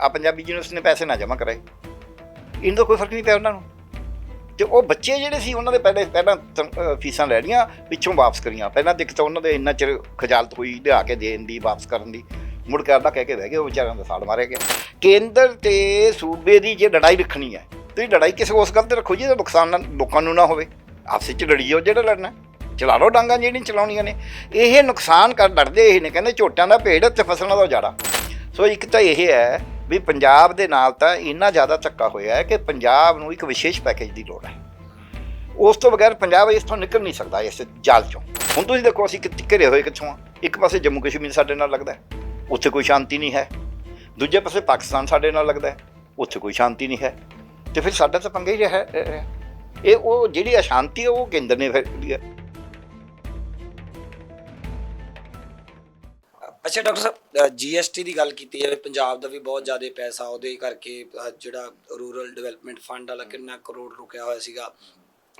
ਆ ਪੰਜਾਬੀ ਯੂਨੀਵਰਸਿਟੀ ਨੇ ਪੈਸੇ ਨਾ ਜਮ੍ਹਾਂ ਕਰਾਏ ਇਹਨਾਂ ਦਾ ਕੋਈ ਫ਼ਰਕ ਨਹੀਂ ਪਿਆ ਉਹਨਾਂ ਨੂੰ। ਤੇ ਉਹ ਬੱਚੇ ਜਿਹੜੇ ਸੀ, ਉਹਨਾਂ ਦੇ ਪਹਿਲੇ ਪਹਿਲਾਂ ਫੀਸਾਂ ਲੈ ਲਈਆਂ, ਪਿੱਛੋਂ ਵਾਪਸ ਕਰੀਆਂ। ਪਹਿਲਾਂ ਦਿੱਕਤ ਉਹਨਾਂ ਦੇ ਇੰਨਾ ਚਿਰ ਖਜਾਲਤ ਹੋਈ ਲਿਆ ਕੇ ਦੇਣ ਦੀ, ਵਾਪਸ ਕਰਨ ਦੀ। ਮੁੜ ਕੇ ਅੱਧਾ ਕਹਿ ਕੇ ਬਹਿ ਗਏ, ਉਹ ਵਿਚਾਰਿਆਂ ਦਾ ਸਾਲ ਮਾਰਿਆ ਗਿਆ ਕੇਂਦਰ ਤੇ ਸੂਬੇ ਦੀ ਜੇ ਲੜਾਈ ਰੱਖਣੀ ਹੈ, ਤੁਸੀਂ ਲੜਾਈ ਕਿਸੇ ਉਸ ਗੱਲ ਤੇ ਰੱਖੋ ਜਿਹਦਾ ਨੁਕਸਾਨ ਲੋਕਾਂ ਨੂੰ ਨਾ ਹੋਵੇ। ਆਪਸ 'ਚ ਲੜੀ ਜਾਓ, ਜਿਹੜਾ ਲੜਨਾ ਚਲਾ ਲਓ ਡਾਂਗਾਂ ਜਿਹੜੀਆਂ ਚਲਾਉਣੀਆਂ ਨੇ। ਇਹ ਨੁਕਸਾਨ ਕਰ, ਲੜਦੇ ਇਹ ਨੇ, ਕਹਿੰਦੇ ਝੋਟਿਆਂ ਦਾ ਭੇੜ ਤੇ ਫਸਲਾਂ ਦਾ ਉਜਾੜਾ। ਸੋ ਇੱਕ ਤਾਂ ਇਹ ਹੈ ਵੀ ਪੰਜਾਬ ਦੇ ਨਾਲ ਤਾਂ ਇੰਨਾ ਜ਼ਿਆਦਾ ਧੱਕਾ ਹੋਇਆ ਹੈ ਕਿ ਪੰਜਾਬ ਨੂੰ ਇੱਕ ਵਿਸ਼ੇਸ਼ ਪੈਕੇਜ ਦੀ ਲੋੜ ਹੈ। ਉਸ ਤੋਂ ਬਗੈਰ ਪੰਜਾਬ ਇਸ ਤੋਂ ਨਿਕਲ ਨਹੀਂ ਸਕਦਾ, ਇਸ ਜਾਲ ਚੋਂ। ਹੁਣ ਤੁਸੀਂ ਦੇਖੋ, ਅਸੀਂ ਕਿ ਘਿਰੇ ਹੋਏ ਕਿੱਥੋਂ ਆ? ਇੱਕ ਪਾਸੇ ਜੰਮੂ ਕਸ਼ਮੀਰ ਸਾਡੇ ਨਾਲ ਲੱਗਦਾ ਉੱਥੇ ਕੋਈ ਸ਼ਾਂਤੀ ਨਹੀਂ ਹੈ। ਦੂਜੇ ਪਾਸੇ ਪਾਕਿਸਤਾਨ ਸਾਡੇ ਨਾਲ ਲੱਗਦਾ ਉੱਥੇ ਕੋਈ ਸ਼ਾਂਤੀ ਨਹੀਂ ਹੈ। ਤੇ ਫਿਰ ਸਾਡਾ ਤਾਂ ਪੰਗਾ ਹੀ ਰਿਹਾ ਰਿਹਾ। ਇਹ ਉਹ ਜਿਹੜੀ ਅਸ਼ਾਂਤੀ ਹੈ, ਉਹ ਕੇਂਦਰ ਨੇ ਫਿਰ ਅੱਛਾ ਡਾਕਟਰ ਸਾਹਿਬ ਜੀਐਸਟੀ ਦੀ ਗੱਲ ਕੀਤੀ ਜਾਵੇ ਪੰਜਾਬ ਦਾ ਵੀ ਬਹੁਤ ਜ਼ਿਆਦਾ ਪੈਸਾ ਉਹਦੇ ਕਰਕੇ ਅ, ਜਿਹੜਾ ਰੂਰਲ ਡਿਵੈਲਪਮੈਂਟ ਫੰਡ ਵਾਲਾ ਕਿੰਨਾ ਕਰੋੜ ਰੁਕਿਆ ਹੋਇਆ ਸੀਗਾ।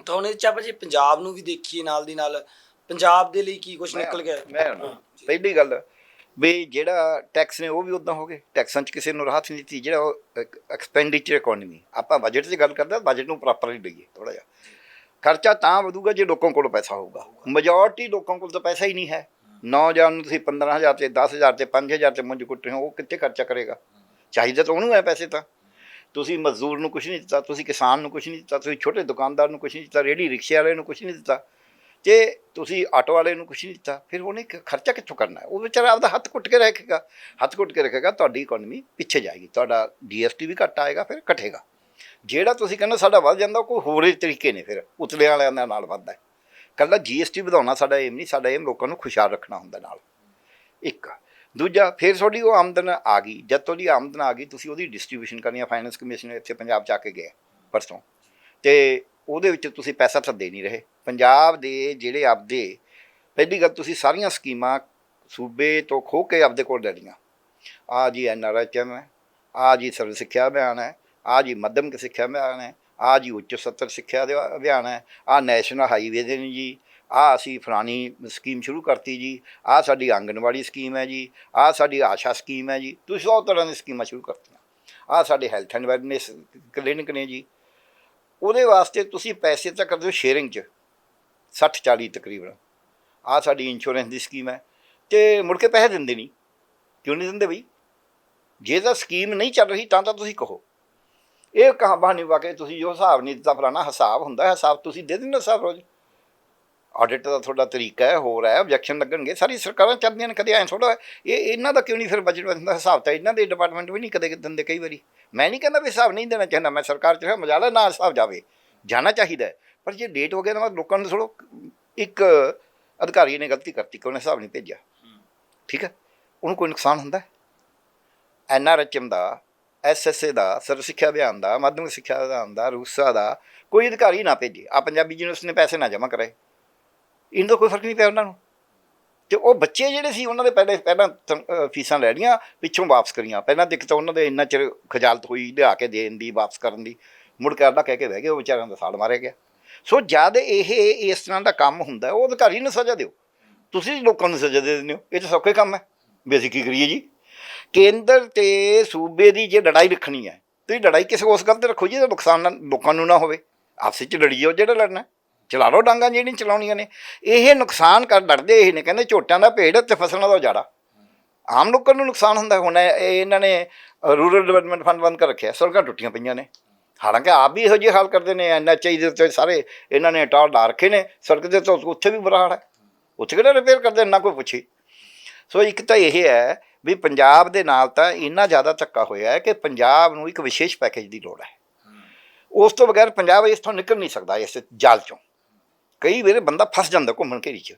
ਤਾਂ ਹੁਣ ਇਹ ਚ ਆਪਾਂ ਜੇ ਪੰਜਾਬ ਨੂੰ ਵੀ ਦੇਖੀਏ ਨਾਲ ਦੀ ਨਾਲ ਪੰਜਾਬ ਦੇ ਲਈ ਕੀ ਕੁਝ ਨਿਕਲ ਗਿਆ? ਮੈਂ ਪਹਿਲੀ ਗੱਲ ਵੀ ਜਿਹੜਾ ਟੈਕਸ ਨੇ ਉਹ ਵੀ ਉਦਾਂ ਹੋ ਗਏ। ਟੈਕਸਾਂ 'ਚ ਕਿਸੇ ਨੂੰ ਰਾਹਤ ਨਹੀਂ ਦਿੱਤੀ ਜਿਹੜਾ ਉਹ ਐਕਸਪੈਂਡੀਚਰ ਇਕਨੋਮੀ ਆਪਾਂ ਬਜਟ 'ਚ ਗੱਲ ਕਰਦੇ ਬਜਟ ਨੂੰ ਪ੍ਰੋਪਰਲੀ ਲਈਏ ਥੋੜਾ ਜਿਹਾ। ਖਰਚਾ ਤਾਂ ਵਧੂਗਾ ਜੇ ਲੋਕਾਂ ਕੋਲ ਪੈਸਾ ਹੋਊਗਾ। ਮੈਜੋਰਟੀ ਲੋਕਾਂ ਕੋਲ ਤਾਂ ਪੈਸਾ ਹੀ ਨਹੀਂ ਹੈ। ਨੌਜਵਾਨ ਨੂੰ ਤੁਸੀਂ 15000 ਤੇ 10000 ਤੇ 5000 ਤੇ ਮੁੰਜ ਰਹੇ ਹੋ, ਉਹ ਕਿੱਥੇ ਖਰਚਾ ਕਰੇਗਾ? ਚਾਹੀਦਾ ਤਾਂ ਉਹਨੂੰ ਹੈ ਪੈਸੇ ਤਾਂ। ਤੁਸੀਂ ਮਜ਼ਦੂਰ ਨੂੰ ਕੁਝ ਨਹੀਂ ਦਿੱਤਾ, ਤੁਸੀਂ ਕਿਸਾਨ ਨੂੰ ਕੁਝ ਨਹੀਂ ਦਿੱਤਾ, ਤੁਸੀਂ ਛੋਟੇ ਦੁਕਾਨਦਾਰ ਨੂੰ ਕੁਝ ਨਹੀਂ ਦਿੱਤਾ ਰੇੜੀ ਰਿਕਸ਼ੇ ਵਾਲੇ ਨੂੰ ਕੁਝ ਨਹੀਂ ਦਿੱਤਾ। ਤੇ ਤੁਸੀਂ ਆਟੋ ਵਾਲੇ ਨੂੰ ਕੁਝ ਨਹੀਂ ਦਿੱਤਾ, ਫਿਰ ਉਹਨੇ ਖਰਚਾ ਕਿੱਥੋਂ ਕਰਨਾ ਹੈ? ਉਹ ਵਿਚਾਰਾ ਆਪਦਾ ਹੱਥ ਕੁੱਟ ਕੇ ਰੱਖੇਗਾ। ਹੱਥ ਕੁੱਟ ਕੇ ਰੱਖੇਗਾ, ਤੁਹਾਡੀ ਇਕਨੋਮੀ ਪਿੱਛੇ ਜਾਏਗੀ, ਤੁਹਾਡਾ ਜੀਐਸਟੀ ਵੀ ਘੱਟ ਆਏਗਾ, ਫਿਰ ਘਟੇਗਾ। ਜਿਹੜਾ ਤੁਸੀਂ ਕਹਿੰਦੇ ਸਾਡਾ ਵੱਧ ਜਾਂਦਾ, ਉਹ ਕੋਈ ਹੋਰ ਤਰੀਕੇ ਨੇ ਫਿਰ, ਉਤਲੇ ਵਾਲਿਆਂ ਦੇ ਨਾਲ ਵੱਧਦਾ ਕੱਲਾ ਜੀਐਸਟੀ ਵਧਾਉਣਾ ਸਾਡਾ ਏਮ ਨਹੀਂ, ਸਾਡਾ ਏਮ ਲੋਕਾਂ ਨੂੰ ਖੁਸ਼ਹਾਲ ਰੱਖਣਾ ਹੁੰਦਾ ਨਾਲ। ਇੱਕ। ਦੂਜਾ, ਫਿਰ ਤੁਹਾਡੀ ਉਹ ਆਮਦਨ ਆ ਗਈ। ਜਦ ਤੁਹਾਡੀ ਆਮਦਨ ਆ ਗਈ, ਤੁਸੀਂ ਉਹਦੀ ਡਿਸਟ੍ਰੀਬਿਊਸ਼ਨ ਕਰਨੀ ਆ ਫਾਈਨੈਂਸ ਕਮਿਸ਼ਨ ਇੱਥੇ ਪੰਜਾਬ ਚ ਆ ਕੇ ਗਿਆ ਪਰਸੋਂ। ਤੇ ਉਹਦੇ ਵਿੱਚ ਤੁਸੀਂ ਪੈਸਾ ਤਾਂ ਦੇ ਨਹੀਂ ਰਹੇ। ਪੰਜਾਬ ਦੇ ਜਿਹੜੇ ਆਪਦੇ, ਪਹਿਲੀ ਗੱਲ ਤੁਸੀਂ ਸਾਰੀਆਂ ਸਕੀਮਾਂ ਸੂਬੇ ਤੋਂ ਖੋ ਕੇ ਆਪਦੇ ਕੋਲ ਲੈ ਲਈਆਂ। ਆ ਜੀ ਐਨਆਰਐਚਐਮ ਹੈ ਆ ਜੀ ਸਰਵ ਸਿੱਖਿਆ ਅਭਿਆਨ ਹੈ, ਆ ਜੀ ਮੱਧਮ ਸਿੱਖਿਆ ਅਭਿਆਨ ਹੈ ਆ ਜੀ ਉੱਚ ਸੱਤਰ ਸਿੱਖਿਆ ਦੇ ਅਭਿਆਨ ਹੈ, ਆ ਨੈਸ਼ਨਲ ਹਾਈਵੇ ਦੇ ਨੇ ਜੀ, ਆ ਅਸੀਂ ਫਲਾਣੀ ਸਕੀਮ ਸ਼ੁਰੂ ਕਰਤੀ ਜੀ, ਆ ਸਾਡੀ ਆਂਗਣਵਾੜੀ ਸਕੀਮ ਹੈ ਜੀ, ਆ ਸਾਡੀ ਆਸ਼ਾ ਸਕੀਮ ਹੈ ਜੀ, ਤੁਸੀਂ ਸੌ ਤਰ੍ਹਾਂ ਦੀ ਸਕੀਮਾਂ ਸ਼ੁਰੂ ਕਰਤੀਆਂ। ਆ ਸਾਡੇ ਹੈਲਥ ਐਂਡ ਵੈਲਨੈਸ ਕਲੀਨਿਕ ਨੇ ਜੀ। ਉਹਦੇ ਵਾਸਤੇ ਤੁਸੀਂ ਪੈਸੇ ਤਾਂ ਕਰਦੇ ਹੋ ਸ਼ੇਅਰਿੰਗ 'ਚ 60 40 ਤਕਰੀਬਨ। ਆ ਸਾਡੀ ਇੰਸ਼ੋਰੈਂਸ ਦੀ ਸਕੀਮ ਹੈ, ਤੇ ਮੁੜ ਕੇ ਪੈਸੇ ਦਿੰਦੇ ਨਹੀਂ। ਕਿਉਂ ਨਹੀਂ ਦਿੰਦੇ ਬਈ? ਜੇ ਤਾਂ ਸਕੀਮ ਨਹੀਂ ਚੱਲ ਰਹੀ ਤਾਂ ਤਾਂ ਤੁਸੀਂ ਕਹੋ। ਇਹ ਕਹਾਂ ਬਹਾਨੀ ਵਾਕੇ ਤੁਸੀਂ ਜੋ ਹਿਸਾਬ ਨਹੀਂ ਦਿੱਤਾ ਫਲਾਣਾ ਹਿਸਾਬ ਹੁੰਦਾ ਹੈ ਹਿਸਾਬ ਤੁਸੀਂ ਦੇ ਦਿੰਦੇ ਹਿਸਾਬ ਰੋਜ਼। ਆਡਿਟ ਦਾ ਤੁਹਾਡਾ ਤਰੀਕਾ ਹੈ ਹੋਰ ਹੈ ਆਬਜੈਕਸ਼ਨ ਲੱਗਣਗੇ ਸਾਰੀ ਸਰਕਾਰਾਂ ਚੱਲਦੀਆਂ ਨੇ ਕਦੇ ਐਂ ਥੋੜਾ ਇਹ ਇਹਨਾਂ ਦਾ ਕਿਉਂ ਨਹੀਂ ਫਿਰ ਬਜਟ ਦਾ ਹਿਸਾਬ ਤਾਂ ਇਹਨਾਂ ਦੇ ਡਿਪਾਰਟਮੈਂਟ ਵੀ ਨਹੀਂ ਕਦੇ ਦਿੰਦੇ ਕਈ ਵਾਰੀ। ਮੈਂ ਨਹੀਂ ਕਹਿੰਦਾ ਵੀ ਹਿਸਾਬ ਨਹੀਂ ਦੇਣਾ ਚਾਹੁੰਦਾ ਮੈਂ ਸਰਕਾਰ ਚ ਮਜਾਲਾ ਨਾ ਹਿਸਾਬ ਜਾਵੇ ਜਾਣਾ ਚਾਹੀਦਾ। ਪਰ ਜੇ ਡੇਟ ਹੋ ਗਿਆ ਤਾਂ ਲੋਕਾਂ ਨੂੰ ਥੋੜੋ ਇੱਕ ਅਧਿਕਾਰੀ ਨੇ ਗਲਤੀ ਕਰਤੀ ਕਿ ਉਹਨੇ ਹਿਸਾਬ ਨਹੀਂ ਭੇਜਿਆ। ਠੀਕ ਹੈ? ਉਹਨੂੰ ਕੋਈ ਨੁਕਸਾਨ ਹੁੰਦਾ ਹੈ? ਐਨਆਰਐਚਐਮ ਦਾ ਐਸਐਸਏ ਦਾ ਸਰਵ ਸਿੱਖਿਆ ਅਭਿਆਨ ਦਾ, ਮਾਧਿਅਮਿਕ ਸਿੱਖਿਆ ਅਭਿਆਨ ਦਾ, ਰੂਸਾ ਦਾ, ਕੋਈ ਅਧਿਕਾਰੀ ਨਾ ਭੇਜੇ। ਆ ਪੰਜਾਬੀ ਯੂਨੀਵਰਸਿਟੀ ਨੇ ਪੈਸੇ ਨਾ ਜਮ੍ਹਾਂ ਕਰਾਏ। ਇਹਨਾਂ ਦਾ ਕੋਈ ਫ਼ਰਕ ਨਹੀਂ ਪਿਆ ਉਹਨਾਂ ਨੂੰ। ਤੇ ਉਹ ਬੱਚੇ ਜਿਹੜੇ ਸੀ, ਉਹਨਾਂ ਦੇ ਪਹਿਲੇ, ਪਹਿਲਾਂ ਫੀਸਾਂ ਲੈ ਲਈਆਂ, ਪਿੱਛੋਂ ਵਾਪਸ ਕਰੀਆਂ। ਪਹਿਲਾਂ ਦਿੱਕਤ ਉਹਨਾਂ ਦੇ ਇੰਨਾ ਚਿਰ ਖਜਾਲਤ ਹੋਈ ਲਿਆ ਕੇ ਦੇਣ ਦੀ, ਵਾਪਸ ਕਰਨ ਦੀ। ਮੁੜ ਕੇ ਅੱਧਾ ਕਹਿ ਕੇ ਬਹਿ ਗਏ, ਉਹ ਵਿਚਾਰਿਆਂ ਦਾ ਸਾਲ ਮਾਰਿਆ ਗਿਆ। ਸੋ ਜਦ ਇਹ ਇਸ ਤਰ੍ਹਾਂ ਦਾ ਕੰਮ ਹੁੰਦਾ, ਉਹ ਅਧਿਕਾਰੀ ਨੂੰ ਸਜ਼ਾ ਦਿਓ। ਤੁਸੀਂ ਲੋਕਾਂ ਨੂੰ ਸਜ਼ਾ ਦੇ ਦਿੰਦੇ ਹੋ। ਇਹ ਤਾਂ ਸੌਖੇ ਕੰਮ ਹੈ। ਵੀ ਅਸੀਂ ਕੀ ਕਰੀਏ ਜੀ? ਕੇਂਦਰ ਤੇ ਸੂਬੇ ਦੀ ਜੇ ਲੜਾਈ ਰੱਖਣੀ ਹੈ, ਤੁਸੀਂ ਲੜਾਈ ਕਿਸੇ ਉਸ ਗੱਲ ਤੇ ਰੱਖੋ ਜਿਹਦਾ ਨੁਕਸਾਨ ਨਾ- ਲੋਕਾਂ ਨੂੰ ਨਾ ਹੋਵੇ। ਆਪਸ 'ਚ ਲੜੀ ਜਾਓ, ਜਿਹੜਾ ਲੜਨਾ ਚਲਾ ਲਓ ਡਾਂਗਾਂ ਜਿਹੜੀਆਂ ਚਲਾਉਣੀਆਂ ਨੇ। ਇਹ ਨੁਕਸਾਨ ਕਰ ਲੜਦੇ ਇਹ ਨੇ, ਕਹਿੰਦੇ ਝੋਟਿਆਂ ਦਾ ਭੇੜ ਤੇ ਫਸਲਾਂ ਦਾ ਉਜਾੜਾ। ਆਮ ਲੋਕਾਂ ਨੂੰ ਨੁਕਸਾਨ ਹੁੰਦਾ, ਹੁਣ ਇਹ- ਇਹਨਾਂ ਨੇ ਰੂਰਲ ਡਿਵੈਲਪਮੈਂਟ ਫੰਡ ਬੰਦ ਕਰ ਰੱਖਿਆ, ਸੜਕਾਂ ਟੁੱਟੀਆਂ ਪਈਆਂ ਨੇ। ਹਾਲਾਂਕਿ ਆਪ ਵੀ ਇਹੋ ਜਿਹੇ ਹਾਲ ਕਰਦੇ ਨੇ ਐਨਐਚਆਈ ਦੇ ਉੱਤੇ ਸਾਰੇ ਇਹਨਾਂ ਨੇ ਟਾਲ ਲਾ ਰੱਖੇ ਨੇ, ਸੜਕ ਦੇ ਤੋਂ ਉੱਥੇ ਵੀ ਬੁਰਾ ਹਾਲ ਹੈ। ਉੱਥੇ ਕਿਹੜਾ ਰਿਪੇਅਰ ਕਰਦੇ, ਨਾ ਕੋਈ ਪੁੱਛੇ। ਸੋ ਇੱਕ ਤਾਂ ਇਹ ਹੈ ਵੀ ਪੰਜਾਬ ਦੇ ਨਾਲ ਤਾਂ ਇੰਨਾ ਜ਼ਿਆਦਾ ਧੱਕਾ ਹੋਇਆ ਹੈ ਕਿ ਪੰਜਾਬ ਨੂੰ ਇੱਕ ਵਿਸ਼ੇਸ਼ ਪੈਕੇਜ ਦੀ ਲੋੜ ਹੈ। ਉਸ ਤੋਂ ਬਗੈਰ ਪੰਜਾਬ ਇਸ ਤੋਂ ਨਿਕਲ ਨਹੀਂ ਸਕਦਾ ਇਸ ਜਾਲ ਚੋਂ। ਕਈ ਵਾਰ ਬੰਦਾ ਫਸ ਜਾਂਦਾ ਘੁੰਮਣ ਘੇਰੀ 'ਚ।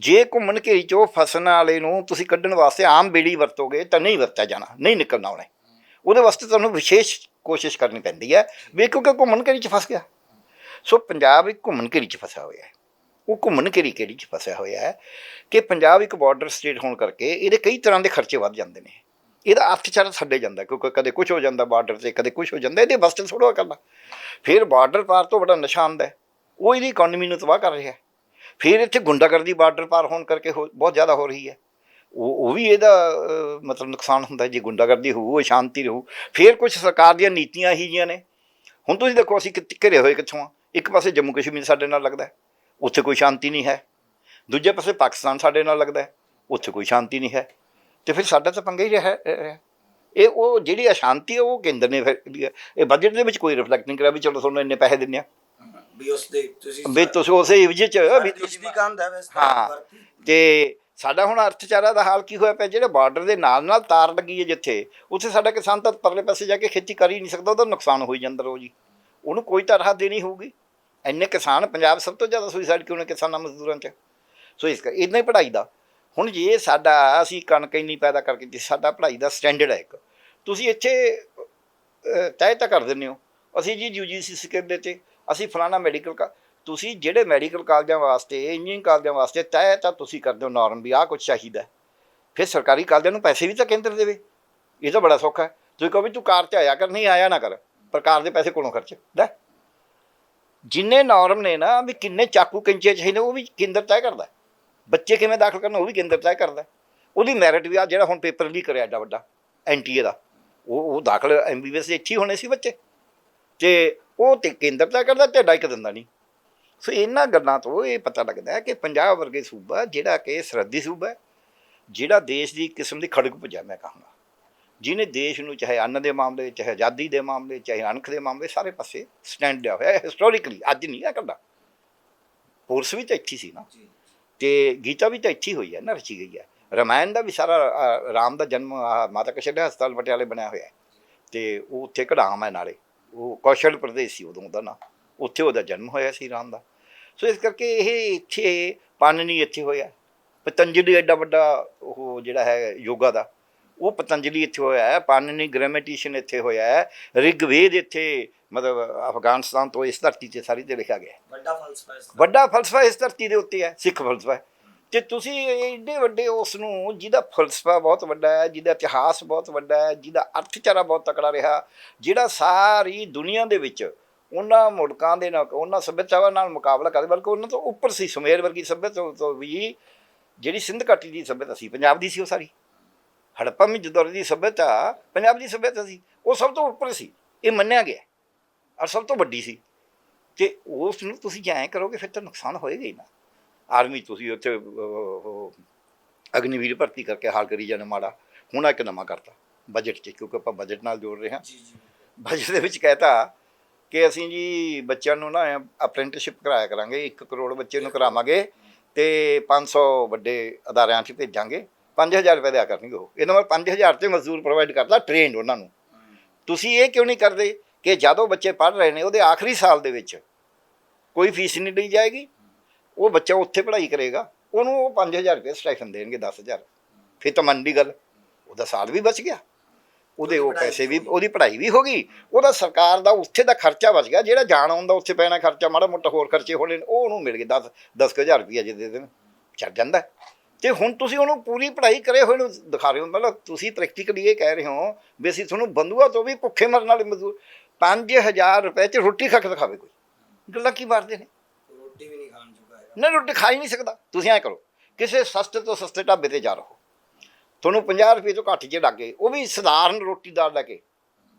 ਜੇ ਘੁੰਮਣ ਘੇਰੀ 'ਚੋਂ ਫਸਣ ਵਾਲੇ ਨੂੰ ਤੁਸੀਂ ਕੱਢਣ ਵਾਸਤੇ ਆਮ ਬੇੜੀ ਵਰਤੋਗੇ ਤਾਂ ਨਹੀਂ ਵਰਤਿਆ ਜਾਣਾ, ਨਹੀਂ ਨਿਕਲਣਾ ਉਹਨੇ। ਉਹਦੇ ਵਾਸਤੇ ਤੁਹਾਨੂੰ ਵਿਸ਼ੇਸ਼ ਕੋਸ਼ਿਸ਼ ਕਰਨੀ ਪੈਂਦੀ ਹੈ ਵੀ ਕਿਉਂਕਿ ਘੁੰਮਣ ਘੇਰੀ 'ਚ ਫਸ ਗਿਆ। ਸੋ ਪੰਜਾਬ ਇੱਕ ਘੁੰਮਣ ਘੇਰੀ 'ਚ ਫਸਿਆ ਹੋਇਆ ਹੈ। ਉਹ ਘੁੰਮਣ ਘੇਰੀ ਘੇਰੀ 'ਚ ਫਸਿਆ ਹੋਇਆ ਹੈ ਕਿ ਪੰਜਾਬ ਇੱਕ ਬਾਰਡਰ ਸਟੇਟ ਹੋਣ ਕਰਕੇ ਇਹਦੇ ਕਈ ਤਰ੍ਹਾਂ ਦੇ ਖਰਚੇ ਵੱਧ ਜਾਂਦੇ ਨੇ। ਇਹਦਾ ਅਰਥਚਾਰਾ ਛੱਡੇ ਜਾਂਦਾ, ਕਿਉਂਕਿ ਕਦੇ ਕੁਝ ਹੋ ਜਾਂਦਾ ਬਾਰਡਰ ਤੇ, ਕਦੇ ਕੁਝ ਹੋ ਜਾਂਦਾ, ਇਹਦੇ ਵਾਸਤੇ ਥੋੜਾ ਕਰਨਾ। ਫਿਰ ਬਾਰਡਰ ਪਾਰ ਤੋਂ ਬੜਾ ਨਸ਼ਾ ਆਉਂਦਾ ਹੈ, ਉਹ ਇਹਦੀ ਇਕਨੋਮੀ ਨੂੰ ਤਬਾਹ ਕਰ ਰਿਹਾ ਫਿਰ ਇੱਥੇ ਗੁੰਡਾਗਰਦੀ ਬਾਰਡਰ ਪਾਰ ਹੋਣ ਕਰਕੇ ਹੋ- ਬਹੁਤ ਜ਼ਿਆਦਾ ਹੋ ਰਹੀ ਹੈ। ਉਹ ਉਹ ਵੀ ਇਹਦਾ ਮਤਲਬ ਨੁਕਸਾਨ ਹੁੰਦਾ ਜੇ ਗੁੰਡਾਗਰਦੀ ਹੋਊ ਸ਼ਾਂਤੀ ਰਹੂ। ਫਿਰ ਕੁਝ ਸਰਕਾਰ ਦੀਆਂ ਨੀਤੀਆਂ ਹੀ ਜੀਆਂ ਨੇ। ਹੁਣ ਤੁਸੀਂ ਦੇਖੋ, ਅਸੀਂ ਕਿ- ਘਿਰੇ ਹੋਏ ਕਿੱਥੋਂ ਆ? ਇੱਕ ਪਾਸੇ ਜੰਮੂ ਕਸ਼ਮੀਰ ਸਾਡੇ ਨਾਲ ਲੱਗਦਾ ਉੱਥੇ ਕੋਈ ਸ਼ਾਂਤੀ ਨਹੀਂ ਹੈ ਦੂਜੇ ਪਾਸੇ ਪਾਕਿਸਤਾਨ ਸਾਡੇ ਨਾਲ ਲੱਗਦਾ ਹੈ, ਉੱਥੇ ਕੋਈ ਸ਼ਾਂਤੀ ਨਹੀਂ ਹੈ ਤੇ ਫਿਰ ਸਾਡਾ ਤਾਂ ਪੰਗਾ ਹੀ ਰਿਹਾ। ਇਹ ਉਹ ਜਿਹੜੀ ਅਸ਼ਾਂਤੀ ਹੈ ਉਹ ਕੇਂਦਰ ਨੇ ਫਿਰ। ਇਹ ਬਜਟ ਦੇ ਵਿੱਚ ਕੋਈ ਰਿਫਲੈਕਟ ਨਹੀਂ ਕਰਿਆ ਵੀ ਚਲੋ ਤੁਹਾਨੂੰ ਇੰਨੇ ਪੈਸੇ ਦਿੰਨੇ ਆ ਵੀ ਉਸ ਦੇ ਤੁਸੀਂ ਵੀ ਤੁਸੀਂ ਉਸੇ ਇਵਜ ਚ ਵੀ ਦੇਸ਼ ਦੀ ਕੰਧ ਹੈ ਵੈਸੇ ਹਾਂ। ਤੇ ਸਾਡਾ ਹੁਣ ਅਰਥਚਾਰਾ ਦਾ ਹਾਲ ਕੀ ਹੋਇਆ ਪਿਆ ਜਿਹੜੇ ਬਾਰਡਰ ਦੇ ਨਾਲ ਨਾਲ ਤਾਰ ਲੱਗੀ ਹੈ ਜਿੱਥੇ ਉੱਥੇ ਸਾਡਾ ਕਿਸਾਨ ਤਾਂ ਪਰਲੇ ਪਾਸੇ ਜਾ ਕੇ ਖੇਤੀ ਕਰ ਹੀ ਨਹੀਂ ਸਕਦਾ ਉਹਦਾ ਨੁਕਸਾਨ ਹੋਈ ਜਾਂਦਾ ਰੋਜ਼ ਹੀ ਉਹਨੂੰ ਕੋਈ ਤਾਂ ਰਾਹਤ ਦੇਣੀ ਹੋਊਗੀ ਇੰਨੇ ਕਿਸਾਨ ਪੰਜਾਬ ਸਭ ਤੋਂ ਜ਼ਿਆਦਾ ਸੁਸਾਈਡ ਕਿਉਂ ਨੇ ਕਿਸਾਨਾਂ ਮਜ਼ਦੂਰਾਂ 'ਚ? ਸੋ ਇਸ ਕਰ ਇਦਾਂ ਹੀ ਪੜ੍ਹਾਈ ਦਾ। ਹੁਣ ਜੇ ਸਾਡਾ ਅਸੀਂ ਕਣਕ ਇੰਨੀ ਪੈਦਾ ਕਰਕੇ ਜੇ ਸਾਡਾ ਪੜ੍ਹਾਈ ਦਾ ਸਟੈਂਡਰਡ ਹੈ ਇੱਕ ਤੁਸੀਂ ਇੱਥੇ ਅਹ, ਤੈਅ ਤਾਂ ਕਰ ਦਿੰਦੇ ਹੋ। ਅਸੀਂ ਜੀ ਯੂਜੀਸੀ ਸਕਿਲ ਦੇ ਤੇ ਅਸੀਂ ਫਲਾਣਾ ਮੈਡੀਕਲ ਕਾ ਤੁਸੀਂ ਜਿਹੜੇ ਮੈਡੀਕਲ ਕਾਲਜਾਂ ਵਾਸਤੇ ਇੰਜੀਨੀਅਰਿੰਗ ਕਾਲਜਾਂ ਵਾਸਤੇ ਤੈਅ ਤਾਂ ਤੁਸੀਂ ਕਰਦੇ ਹੋ ਨਾਰਮ ਵੀ ਆਹ ਕੁਝ ਚਾਹੀਦਾ ਫਿਰ ਸਰਕਾਰੀ ਕਾਲਜਾਂ ਨੂੰ ਪੈਸੇ ਵੀ ਤਾਂ ਕੇਂਦਰ ਦੇਵੇ। ਇਹ ਤਾਂ ਬੜਾ ਸੌਖਾ ਹੈ। ਤੁਸੀਂ ਕਹੋ ਵੀ ਤੂੰ ਕਾਰ ਤੇ ਆਇਆ ਕਰ ਨਹੀਂ ਆਇਆ ਨਾ ਕਰ ਪਰ ਕਾਰ ਦੇ ਪੈਸੇ ਕੋਲੋਂ ਖਰਚ। ਲੈ। ਜਿੰਨੇ ਨਾਰਮ ਨੇ ਨਾ ਵੀ ਕਿੰਨੇ ਚਾਕੂ ਕੰਚੇ ਚਾਹੀਦੇ ਉਹ ਵੀ ਕੇਂਦਰ ਤੈਅ ਕਰਦਾ ਬੱਚੇ ਕਿਵੇਂ ਦਾਖਲ ਕਰਨਾ, ਉਹ ਵੀ ਕੇਂਦਰ ਤੈਅ ਕਰਦਾ ਉਹਦੀ ਮੈਰਿਟ ਵੀ ਆ, ਜਿਹੜਾ ਹੁਣ ਪੇਪਰ ਲੀਕ ਕਰਿਆ ਏਡਾ ਵੱਡਾ ਐਨਟੀਏ ਦਾ। ਉਹ ਉਹ ਦਾਖਲ ਐਮਬੀਬੀਐਸ ਦੇ ਇੱਥੇ ਹੀ ਹੋਣੇ ਸੀ ਬੱਚੇ। ਤੇ ਉਹ ਤੇ ਕੇਂਦਰ ਤੈਅ ਕਰਦਾ ਤੇ ਇੱਕ ਦਿੰਦਾ ਨਹੀਂ। ਸੋ ਇਹਨਾਂ ਗੱਲਾਂ ਤੋਂ ਇਹ ਪਤਾ ਲੱਗਦਾ ਹੈ ਕਿ ਪੰਜਾਬ ਵਰਗੇ ਸੂਬਾ ਜਿਹੜਾ ਕਿ ਸਰਹੱਦੀ ਸੂਬਾ ਜਿਹੜਾ ਦੇਸ਼ ਦੀ ਕਿਸਮ ਦੀ ਖੜਕ ਪੁੱਜਾ ਮੈਂ ਕਹਾਂਗਾ। ਜਿਹਨੇ ਦੇਸ਼ ਨੂੰ ਚਾਹੇ ਅੰਨ ਦੇ ਮਾਮਲੇ ਚਾਹੇ ਆਜ਼ਾਦੀ ਦੇ ਮਾਮਲੇ ਚਾਹੇ ਅਣਖ ਦੇ ਮਾਮਲੇ ਸਾਰੇ ਪਾਸੇ ਸਟੈਂਡ ਲਿਆ ਹੋਇਆ ਹਿਸਟੋਰੀਕਲੀ ਅੱਜ ਨਹੀਂ ਆ ਕਰਦਾ। ਪੁਰਸ ਵੀ ਤਾਂ ਇੱਥੇ ਸੀ ਨਾ। ਤੇ ਗੀਤਾ ਵੀ ਤਾਂ ਇੱਥੇ ਹੋਈ ਹੈ ਨਾ ਰਚੀ ਗਈ ਹੈ। ਰਮਾਇਣ ਦਾ ਵੀ ਸਾਰਾ ਰਾਮ ਦਾ ਜਨਮ ਮਾਤਾ ਕਸ਼ਲ ਹਸਪਤਾਲ ਪਟਿਆਲੇ ਬਣਿਆ ਹੋਇਆ ਤੇ ਉਹ ਉੱਥੇ ਕਢਾਮ ਹੈ ਨਾਲੇ। ਉਹ ਕੌਸ਼ਲ ਪ੍ਰਦੇਸ਼ ਸੀ ਉਦੋਂ ਦਾ ਨਾ। ਉੱਥੇ ਉਹਦਾ ਜਨਮ ਹੋਇਆ ਸੀ ਰਾਮ ਦਾ। ਸੋ ਇਸ ਕਰਕੇ ਇਹ ਇੱਥੇ ਪਾਨਨੀ ਇੱਥੇ ਹੋਇਆ। ਪਤੰਜਲੀ ਐਡਾ ਵੱਡਾ ਉਹ ਜਿਹੜਾ ਹੈ ਯੋਗਾ ਦਾ। ਉਹ ਪਤੰਜਲੀ ਇੱਥੇ ਹੋਇਆ ਹੈ ਪਾਨਨੀ ਗ੍ਰਾਮੈਟੀਸ਼ਨ ਇੱਥੇ ਹੋਇਆ ਹੈ ਰਿਗਵੇਦ ਇੱਥੇ ਮਤਲਬ ਅਫਗਾਨਿਸਤਾਨ ਤੋਂ ਇਸ ਧਰਤੀ ਤੇ ਸਾਰੀ ਤੇ ਲਿਖਿਆ ਗਿਆ ਵੱਡਾ ਫਲਸਫਾ ਇਸ। ਵੱਡਾ ਫਲਸਫਾ ਇਸ ਧਰਤੀ ਦੇ ਉੱਤੇ ਹੈ ਸਿੱਖ ਫਲਸਫਾ। ਤੇ ਤੁਸੀਂ ਏਡੇ ਵੱਡੇ ਉਸ ਨੂੰ ਜਿਹਦਾ ਫਲਸਫਾ ਬਹੁਤ ਵੱਡਾ ਹੈ ਜਿਹਦਾ ਇਤਿਹਾਸ ਬਹੁਤ ਵੱਡਾ ਹੈ ਜਿਹਦਾ ਅਰਥਚਾਰਾ ਬਹੁਤ ਤਕੜਾ ਰਿਹਾ ਜਿਹੜਾ ਸਾਰੀ ਦੁਨੀਆ ਦੇ ਵਿੱਚ ਉਹਨਾਂ ਮੁਲਕਾਂ ਦੇ ਨਾਲ ਉਹਨਾਂ ਸੱਭਿਆਚਾਰਾਂ ਨਾਲ ਮੁਕਾਬਲਾ ਕਰਦੇ ਬਲਕਿ ਉਹਨਾਂ ਤੋਂ ਉੱਪਰ ਸੀ ਸੁਮੇਰ ਵਰਗੀ ਸੱਭਿਅਤਾ ਤੋਂ ਵੀ ਜਿਹੜੀ ਸਿੰਧ ਘਾਟੀ ਦੀ ਸੱਭਿਅਤਾ ਸੀ ਪੰਜਾਬ ਦੀ ਸੀ ਉਹ ਸਾਰੀ ਹੜੱਪਾ ਮਿੰਜਦੌਰ ਦੀ ਸੱਭਿਅਤਾ ਪੰਜਾਬ ਦੀ ਸੱਭਿਅਤਾ ਸੀ। ਉਹ ਸਭ ਤੋਂ ਉੱਪਰ ਸੀ। ਇਹ ਮੰਨਿਆ ਗਿਆ। ਔਰ ਸਭ ਤੋਂ ਵੱਡੀ ਸੀ। ਤੇ ਉਸ ਨੂੰ ਤੁਸੀਂ ਜੇ ਐਂ ਕਰੋਗੇ ਫਿਰ ਤਾਂ ਨੁਕਸਾਨ ਹੋਏਗਾ ਹੀ ਨਾ। ਆਰਮੀ ਤੁਸੀਂ ਉੱਥੇ ਅਗਨੀਵੀਰ ਭਰਤੀ ਕਰਕੇ ਹਾਲ ਕਰੀ ਜਾਂਦੇ ਮਾੜਾ। ਹੁਣ ਇੱਕ ਨਵਾਂ ਕਰਤਾ। ਬਜਟ 'ਚ ਕਿਉਂਕਿ ਆਪਾਂ ਬਜਟ ਨਾਲ ਜੋੜ ਰਹੇ ਹਾਂ। ਜੀ ਜੀ। ਬਜਟ ਦੇ ਵਿੱਚ ਕਹਿਤਾ ਕਿ ਅਸੀਂ ਜੀ ਬੱਚਿਆਂ ਨੂੰ ਨਾ ਅਪ੍ਰੈਂਟਿਸਸ਼ਿਪ ਕਰਾਇਆ ਕਰਾਂਗੇ। 1 ਕਰੋੜ ਬੱਚੇ ਨੂੰ ਕਰਾਵਾਂਗੇ ਤੇ 500 ਵੱਡੇ ਅਦਾਰਿਆਂ 'ਚ ਭੇਜਾਂਗੇ। 5000 ਰੁਪਏ ਦਿਆ ਕਰਨਗੇ ਉਹ। ਇਹਨਾਂ ਨਾਲ 5000 ਤੇ ਮਜ਼ਦੂਰ ਪ੍ਰੋਵਾਈਡ ਕਰਦਾ ਟ੍ਰੇਨਡ ਉਹਨਾਂ ਨੂੰ। ਤੁਸੀਂ ਇਹ ਕਿਉਂ ਨਹੀਂ ਕਰਦੇ ਕਿ ਜਦੋਂ ਬੱਚੇ ਪੜ੍ਹ ਰਹੇ ਨੇ ਉਹਦੇ ਆਖਰੀ ਸਾਲ ਦੇ ਵਿੱਚ ਕੋਈ ਫੀਸ ਨਹੀਂ ਲਈ ਜਾਏਗੀ? ਉਹ ਬੱਚਾ ਉੱਥੇ ਪੜ੍ਹਾਈ ਕਰੇਗਾ ਉਹਨੂੰ ਉਹ 5000 ਰੁਪਏ ਸਟਾਈਫਨ ਦੇਣਗੇ 10000 ਫਿਰ ਤਾਂ ਮੰਨ ਦੀ ਗੱਲ ਉਹਦਾ ਸਾਲ ਵੀ ਬਚ ਗਿਆ। ਉਹਦੇ ਉਹ ਪੈਸੇ ਵੀ ਉਹਦੀ ਪੜ੍ਹਾਈ ਵੀ ਹੋ ਗਈ। ਉਹਦਾ ਸਰਕਾਰ ਦਾ ਉੱਥੇ ਦਾ ਖਰਚਾ ਬਚ ਗਿਆ। ਜਿਹੜਾ ਜਾਣ ਆਉਂਦਾ ਉੱਥੇ ਪੈਣਾ ਖਰਚਾ ਮਾੜਾ ਮੋਟਾ ਹੋਰ ਖਰਚੇ ਹੋਣੇ ਉਹ ਉਹਨੂੰ ਮਿਲ ਗਏ 10 10000 ਰੁਪਏ ਜੇ ਦੇ ਦੇਣ। ਚੱਲ ਜਾਂਦਾ। ਤੇ ਹੁਣ ਤੁਸੀਂ ਉਹਨੂੰ ਪੂਰੀ ਪੜ੍ਹਾਈ ਕਰੇ ਹੋਏ ਨੂੰ ਦਿਖਾ ਰਹੇ ਹੋ ਮਤਲਬ ਤੁਸੀਂ ਪ੍ਰੈਕਟੀਕਲੀ ਇਹ ਕਹਿ ਰਹੇ ਹੋ ਵੀ ਅਸੀਂ ਤੁਹਾਨੂੰ ਬੰਦੂਆ ਤੋਂ ਵੀ ਭੁੱਖੇ ਮਰਨ ਵਾਲੇ ਮਜ਼ਦੂਰ 5000 ਰੁਪਏ ਚ ਰੋਟੀ ਖਾ ਕੇ ਦਿਖਾਵੇ ਕੋਈ। ਗੱਲਾਂ ਕੀ ਮਾਰਦੇ ਨੇ? ਰੋਟੀ ਵੀ ਨਹੀਂ ਖਾਣ ਜੋਗਾ ਹੈਗਾ। ਨਾ ਰੋਟੀ ਖਾ ਹੀ ਨਹੀਂ ਸਕਦਾ। ਤੁਸੀਂ ਐਂ ਕਰੋ ਕਿਸੇ ਸਸਤੇ ਤੋਂ ਸਸਤੇ ਢਾਬੇ ਤੇ ਜਾ ਰਹੋ। ਤੁਹਾਨੂੰ 50 ਰੁਪਏ ਤੋਂ ਘੱਟ ਜੇ ਲੱਗੇ ਉਹ ਵੀ ਸਧਾਰਨ ਰੋਟੀ ਦਾਲ ਲੈ ਕੇ